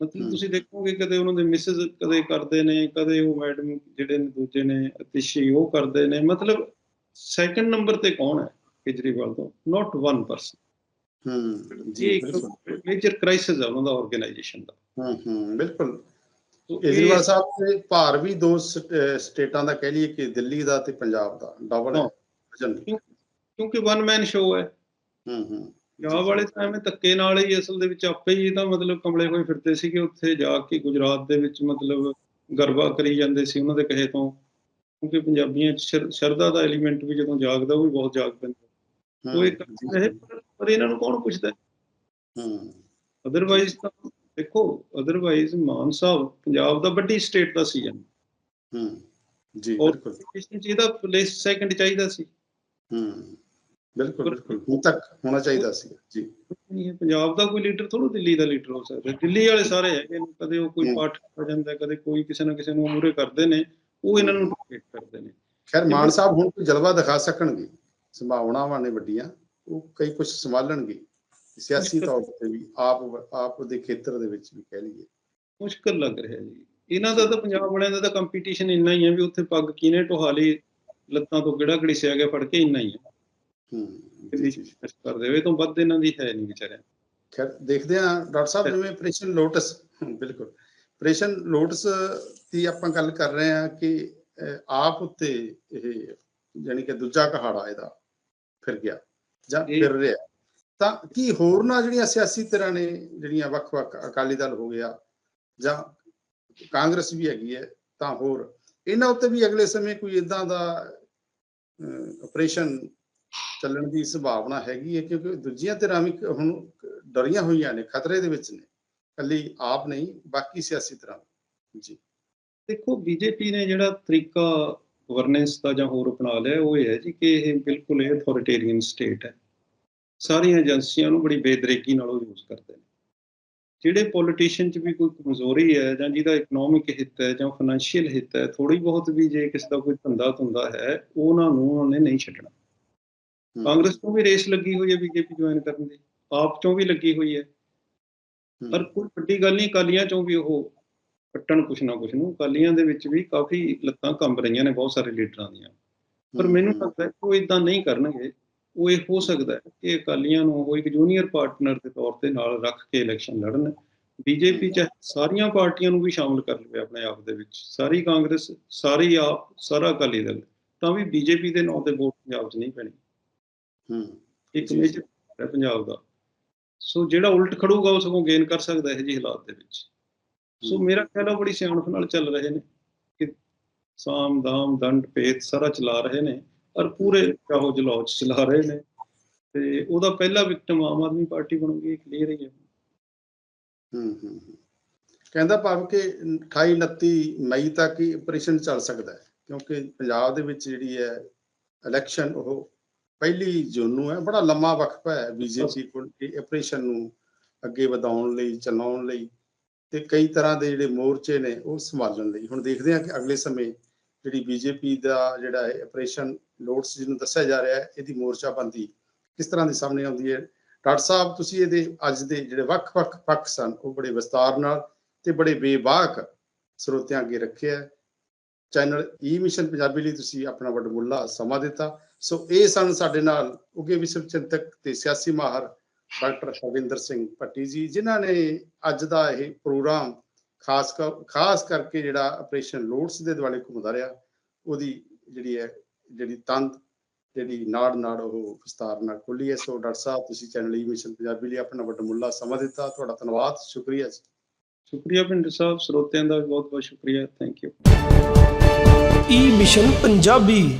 ਮਤਲਬ। ਤੁਸੀਂ ਦੇਖੋਗੇ ਕਦੇ ਉਹਨਾਂ ਦੇ ਮਿਸਿਸ ਕਦੇ ਕਰਦੇ ਨੇ ਕਦੇ ਉਹ ਮੈਡਮ ਜਿਹੜੇ ਨੇ ਦੂਜੇ ਨੇ ਅਤਿਸ਼ੀ ਉਹ ਕਰਦੇ ਨੇ। ਮਤਲਬ ਸੈਕੰਡ ਨੰਬਰ ਤੇ ਕੌਣ ਹੈ ਕੇਜਰੀਵਾਲ ਤੋਂ? ਨਾਟ ਵਨ ਪਰਸਨ ਹੂੰ ਜੀ ਇੱਕ ਮੇਜਰ ਕ੍ਰਾਈਸਿਸ ਹੈ ਉਹਨਾਂ ਦਾ ਆਰਗੇਨਾਈਜੇਸ਼ਨ ਦਾ। ਹੂੰ ਹੂੰ ਬਿਲਕੁਲ। ਸੋ ਕੇਜਰੀਵਾਲ ਸਾਹਿਬ ਦੇ ਭਾਰ ਵੀ ਦੋ ਸ- ਸਟੇਟਾਂ ਦਾ ਕਹਿ ਲਈਏ ਕਿ ਦਿੱਲੀ ਦਾ ਤੇ ਪੰਜਾਬ ਦਾ। ਡਬਲ ਹੈ। ਕਿਉਂਕਿ ਵਨ ਮੈਨ ਸ਼ੋਅ ਹੈ। ਹੂੰ ਹੂੰ ਪੰਜਾਬ ਵਾਲੇ ਤਾਂ ਐਵੇਂ ਧੱਕੇ ਨਾਲ ਹੀ ਅਸਲ ਦੇ ਵਿੱਚ ਆਪੇ ਹੀ ਇਹਦਾ ਮਤਲਬ ਕਮਲੇ ਹੋਏ ਫਿਰਦੇ ਸੀਗੇ ਉੱਥੇ ਜਾ ਕੇ ਗੁਜਰਾਤ ਦੇ ਵਿੱਚ ਮਤਲਬ ਗਰਬਾ ਕਰੀ ਜਾਂਦੇ ਸੀ ਉਹਨਾਂ ਦੇ ਕਹੇ ਤੋਂ। ਕਿਉਂਕਿ ਪੰਜਾਬੀਆਂ 'ਚ ਸ਼ਰ- ਸ਼ਰਧਾ ਦਾ ਐਲੀਮੈਂਟ ਵੀ ਜਦੋਂ ਜਾਗਦਾ ਉਹ ਵੀ ਬਹੁਤ ਜਾਗ ਪੈਂਦਾ। ਉਹ ਇੱਕ ਰਹੇ ਪਰ ਇਹਨਾਂ ਨੂੰ ਕੌਣ ਪੁੱਛਦਾ? ਹੂੰ। ਅਦਰਵਾਈਜ਼ ਤਾਂ ਦੇਖੋ ਅਦਰਵਾਈਜ਼ ਮਾਨ ਸਾਹਿਬ ਪੰਜਾਬ ਦਾ ਵੱਡੀ ਸਟੇਟ ਦਾ ਸੀਜ਼ਨ ਹੂੰ। ਜੀ ਬਿਲਕੁਲ। ਇਸ ਵਿੱਚ ਇਹਦਾ ਪਲੇਸ ਸੈਕੰਡ ਚਾਹੀਦਾ ਸੀ। ਹੂੰ। ਬਿਲਕੁਲ ਬਿਲਕੁਲ। ਹੁਣ ਤੱਕ ਹੋਣਾ ਚਾਹੀਦਾ ਸੀ ਜੀ। ਪੰਜਾਬ ਦਾ ਕੋਈ ਲੀਡਰ ਥੋੜਾ ਦਿੱਲੀ ਦਾ ਲੀਡਰ ਹੋ ਸਕਦਾ। ਦਿੱਲੀ ਵਾਲੇ ਸਾਰੇ ਹੈਗੇ ਨੇ ਕਦੇ ਉਹ ਕੋਈ। ਪਾਠ ਕਰ ਜਾਂਦਾ ਕਦੇ ਕੋਈ ਕਿਸੇ ਨਾ ਕਿਸੇ ਨੂੰ ਮੂਰੇ ਕਰਦੇ ਨੇ ਉਹ ਇਹਨਾਂ ਨੂੰ ਟਾਰਗੇਟ ਕਰਦੇ ਨੇ। ਖੈਰ ਮਾਨ ਸਾਹਿਬ ਹੁਣ ਕੋਈ ਜਲਵਾ ਦਿਖਾ ਸਕਣਗੇ? ਸੰਭਾਵਨਾਵਾਂ ਨੇ ਵੱਡੀਆਂ ਉਹ ਕਈ ਕੁਝ ਸੰਭਾਲਣਗੇ। ਸਿਆਸੀ ਤੌਰ ਤੇ ਵੀ ਆਪ ਆਪ ਦੇ ਖੇਤਰ ਦੇ ਵਿੱਚ ਵੀ ਕਹਿ ਲਈਏ। ਮੁਸ਼ਕਲ ਲੱਗ ਰਿਹਾ ਜੀ। ਇਹਨਾਂ ਦਾ ਤਾਂ ਪੰਜਾਬ ਵਾਲਿਆਂ ਦਾ ਤਾਂ ਕੰਪੀਟੀਸ਼ਨ ਇੰਨਾ ਹੀ ਹੈ ਵੀ ਉੱਥੇ ਪੱਗ ਕਿਨੇ ਢੋਹਾ ਲਈ ਲੱਤਾਂ ਤੋਂ ਕਿਹੜਾ ਘੜੀਸਿਆ ਗਿਆ ਫੜ ਕੇ ਇੰਨਾ ਹੀ ਹੈ। ਹੂੰ ਦਿੱਲੀ ਜੀ, ਜੀ। ਚ ਕਰ ਦੇਵੇ ਤੋਂ ਵੱਧ ਇਹਨਾਂ ਦੀ ਹੈ ਨਹੀਂ ਵਿਚਾਰਿਆਂ ਖੈਰ ਦੇਖਦੇ ਹਾਂ ਡਾਕਟਰ ਸਾਹਿਬ ਜਿਵੇਂ ਆਪਰੇਸ਼ਨ ਲੋਟਸ ਹਮ, ਬਿਲਕੁਲ। ਆਪਰੇਸ਼ਨ ਲੋਟਸ ਦੀ ਆਪਾਂ ਗੱਲ ਕਰ ਰਹੇ ਹਾਂ ਕਿ ਅਹ, ਆਪ ਉੱਤੇ ਇਹ ਯਾਨੀ ਕਿ ਦੂਜਾ ਕਹਾੜਾ ਇਹਦਾ ਫਿਰ ਗਿਆ ਜਾਂ ਇਹ- ਫਿਰ ਰਿਹਾ। ਤਾਂ ਕੀ ਹੋਰ ਨਾ ਜਿਹੜੀਆਂ ਸਿਆਸੀ ਤਰ੍ਹਾਂ ਨੇ ਜਿਹੜੀਆਂ ਵੱਖ-ਵੱਖ ਅਕਾਲੀ ਦਲ ਹੋ ਗਿਆ ਜਾਂ ਕਾਂਗਰਸ ਵੀ ਹੈਗੀ ਹੈ ਤਾਂ ਹੋਰ ਇਹਨਾਂ ਉੱਤੇ ਵੀ ਅਗਲੇ ਸਮੇਂ ਕੋਈ ਇਦਾਂ ਦਾ ਆਪਰੇਸ਼ਨ ਚੱਲਣ ਦੀ ਸੰਭਾਵਨਾ ਹੈਗੀ ਹੈ ਕਿਉਂਕਿ ਦੂਜੀਆਂ ਧਿਰਾਂ ਵੀ ਹੁਣ ਡਰੀਆਂ ਹੋਈਆਂ ਨੇ, ਖਤਰੇ ਦੇ ਵਿੱਚ ਨੇ। ਕੱਲੀ ਆਪ ਨਹੀਂ, ਬਾਕੀ ਸਿਆਸੀ ਤਰ੍ਹਾਂ ਜੀ। ਦੇਖੋ, ਬੀਜੇਪੀ ਨੇ ਜਿਹੜਾ ਤਰੀਕਾ ਗਵਰਨੈਂਸ ਦਾ ਜਾਂ ਹੋਰ ਅਪਣਾ ਲਿਆ, ਉਹ ਇਹ ਹੈ ਜੀ ਕਿ ਇਹ ਬਿਲਕੁਲ ਇਹ ਅਥਾਰਟੇਰੀਅਨ ਸਟੇਟ ਹੈ। ਸਾਰੀਆਂ ਏਜੰਸੀਆਂ ਨੂੰ ਬੜੀ ਬੇਦਰੇਗੀ ਨਾਲ ਉਹ ਯੂਜ਼ ਕਰਦੇ ਨੇ। ਜਿਹੜੇ ਪੋਲੀਟੀਸ਼ੀਅਨ 'ਚ ਵੀ ਕੋਈ ਕਮਜ਼ੋਰੀ ਹੈ ਜਾਂ ਜਿਹਦਾ ਇਕਨੋਮਿਕ ਹਿੱਤ ਹੈ ਜਾਂ ਫਾਈਨੈਂਸ਼ੀਅਲ ਹਿੱਤ ਹੈ ਥੋੜੀ ਬਹੁਤ ਵੀ ਜੇ ਕਿਸੇ ਦਾ ਕੋਈ ਧੰਦਾ ਧੁੰਦਾ ਹੈ, ਉਹਨਾਂ ਨੂੰ ਉਹਨੇ ਨਹੀਂ ਛੱਡਣਾ। ਕਾਂਗਰਸ ਤੋਂ ਵੀ ਰੇਸ ਲੱਗੀ ਹੋਈ ਹੈ ਬੀਜੇਪੀ ਜੁਆਇਨ ਕਰਨ ਦੀ। ਆਪ ਚੋਂ ਵੀ ਲੱਗੀ ਹੋਈ ਹੈ। ਪਰ ਕੋਈ ਵੱਡੀ ਗੱਲ ਨਹੀਂ ਕਾਲੀਆਂ ਚੋਂ ਵੀ ਉਹ ਕੱਟਣ ਕੁਛ ਨਾ ਕੁਛ ਨੂੰ ਕਾਲੀਆਂ ਦੇ ਵਿੱਚ ਵੀ ਕਾਫੀ ਲੱਤਾਂ ਕੰਬ ਰਹੀਆਂ ਨੇ ਬਹੁਤ ਸਾਰੇ ਲੀਡਰਾਂ ਦੀਆਂ। ਪਰ ਮੈਨੂੰ ਲੱਗਦਾ ਉਹ ਇਦਾਂ ਨਹੀਂ ਕਰਨਗੇ। ਉਹ ਇਹ ਹੋ ਸਕਦਾ ਹੈ ਕਿ ਅਕਾਲੀਆਂ ਨੂੰ ਉਹ ਇੱਕ ਜੂਨੀਅਰ ਪਾਰਟਨਰ ਦੇ ਤੌਰ ਤੇ ਨਾਲ ਰੱਖ ਕੇ ਇਲੈਕਸ਼ਨ ਲੜਨ। ਬੀਜੇਪੀ ਚ ਸਾਰੀਆਂ ਪਾਰਟੀਆਂ ਨੂੰ ਵੀ ਸ਼ਾਮਲ ਕਰ ਲਵੇ ਆਪਣੇ ਆਪ ਦੇ ਵਿੱਚ। ਸਾਰੀ ਕਾਂਗਰਸ ਸਾਰੀ ਆਪ ਸਾਰਾ ਅਕਾਲੀ ਦਲ। ਤਾਂ ਵੀ ਬੀਜੇਪੀ ਦੇ ਨਾਂ ਤੇ ਵੋਟ ਪੰਜਾਬ 'ਚ ਨਹੀਂ ਪੈਣੀ। ਹਮ, ਇੱਕ ਮੇਜਰ ਹੈ ਪੰਜਾਬ ਦਾ। ਸੋ ਜਿਹੜਾ ਉਲਟ ਖੜੂਗਾ ਉਹ ਸਗੋਂ ਗੇਨ ਕਰ ਸਕਦਾ ਹੈ ਜੀ ਹਾਲਾਤ ਦੇ ਵਿੱਚ। ਸੋ ਮੇਰਾ ਖਿਆਲ ਉਹ ਬੜੀ ਸਿਆਣਪ ਨਾਲ ਚੱਲ ਰਹੇ ਨੇ ਕਿ ਸਾਮ ਦਾਮ ਦੰਡ ਭੇਦ ਸਾਰਾ ਚਲਾ ਰਹੇ ਨੇ ਔਰ ਪੂਰੇ ਚਾਹੋ ਜਲਾਉ ਚ ਚਲਾ ਰਹੇ ਨੇ। ਤੇ ਉਹਦਾ ਪਹਿਲਾ ਵਿਕਟਮ ਆਮ ਆਦਮੀ ਪਾਰਟੀ ਬਣੂਗੀ ਕਲੀਅਰ ਹੀ ਹੈ। ਹਮ, ਹਮ। ਕਹਿੰਦਾ ਭਾਵ ਕਿ 28 29 ਮਈ ਤੱਕ ਹੀ ਆਪਰੇਸ਼ਨ ਚੱਲ ਸਕਦਾ ਹੈ ਕਿਉਂਕਿ ਪੰਜਾਬ ਦੇ ਵਿੱਚ ਜਿਹੜੀ ਹੈ ਇਲੈਕਸ਼ਨ ਉਹ ਪਹਿਲੀ ਜੂਨ ਨੂੰ ਹੈ ਬੜਾ ਲੰਮਾ ਵਕਫਾ ਹੈ ਬੀਜੇਪੀ ਕੋਲ ਆਪਰੇਸ਼ਨ ਨੂੰ ਅੱਗੇ ਵਧਾਉਣ ਲਈ ਚਲਾਉਣ ਲਈ ਤੇ ਕਈ ਤਰ੍ਹਾਂ ਦੇ ਜਿਹੜੇ ਮੋਰਚੇ ਨੇ ਉਹ ਸੰਭਾਲਣ ਲਈ। ਹੁਣ ਦੇਖਦੇ ਹਾਂ ਕਿ ਅਗਲੇ ਸਮੇਂ ਜਿਹੜੀ ਬੀਜੇਪੀ ਦਾ ਜਿਹੜਾ ਹੈ ਆਪਰੇਸ਼ਨ ਲੋਟਸ ਜਿਹਨੂੰ ਦੱਸਿਆ ਜਾ ਰਿਹਾ ਹੈ ਇਹਦੀ ਮੋਰਚਾਬੰਦੀ ਕਿਸ ਤਰ੍ਹਾਂ ਦੀ ਸਾਹਮਣੇ ਆਉਂਦੀ ਹੈ? ਡਾਕਟਰ ਸਾਹਿਬ ਤੁਸੀਂ ਇਹਦੇ ਅੱਜ ਦੇ ਜਿਹੜੇ ਵੱਖ-ਵੱਖ ਪੱਖ ਸਨ ਉਹ ਬੜੇ ਵਿਸਤਾਰ ਨਾਲ ਤੇ ਬੜੇ ਬੇਬਾਕ ਸਰੋਤਿਆਂ ਅੱਗੇ ਰੱਖਿਆ। ਚੈਨਲ ਈ ਮਿਸ਼ਨ ਪੰਜਾਬੀ ਲਈ ਤੁਸੀਂ ਆਪਣਾ ਵਡਮੁੱਲਾ ਸਮਾਂ ਦਿੱਤਾ। ਸੋ ਇਹ ਸਨ ਸਾਡੇ ਨਾਲ ਉਗੇ ਵਿਸ਼ਵ ਚਿੰਤਕ ਤੇ ਸਿਆਸੀ ਮਾਹਰ ਡਾਕਟਰ ਹਰਵਿੰਦਰ ਸਿੰਘ ਭੱਟੀ ਜੀ ਜਿਨ੍ਹਾਂ ਨੇ ਅੱਜ ਦਾ ਇਹ ਪ੍ਰੋਗਰਾਮ ਖਾਸ ਕਰ ਖਾਸ ਕਰਕੇ ਜਿਹੜਾ ਆਪਰੇਸ਼ਨ ਲੋਟਸ ਦੇ ਦੁਆਲੇ ਘੁੰਮਦਾ ਰਿਹਾ ਉਹਦੀ ਜਿਹੜੀ ਹੈ ਜਿਹੜੀ ਤੰਦ ਜਿਹੜੀ ਨਾੜ ਨਾੜ ਉਹ ਵਿਸਤਾਰ ਨਾਲ ਖੁੱਲੀ ਹੈ। ਸੋ ਡਾਕਟਰ ਸਾਹਿਬ ਤੁਸੀਂ ਚੈਨਲ ਈ ਮਿਸ਼ਨ ਪੰਜਾਬੀ ਲਈ ਆਪਣਾ ਵਡਮੁੱਲਾ ਸਮਾਂ ਦਿੱਤਾ। ਤੁਹਾਡਾ ਧੰਨਵਾਦ ਸ਼ੁਕਰੀਆ ਜੀ। ਸ਼ੁਕਰੀਆ ਪਿੰਡ ਸਾਹਿਬ ਸਰੋਤਿਆਂ ਦਾ ਬਹੁਤ ਬਹੁਤ ਸ਼ੁਕਰੀਆ thank you E mission Punjabi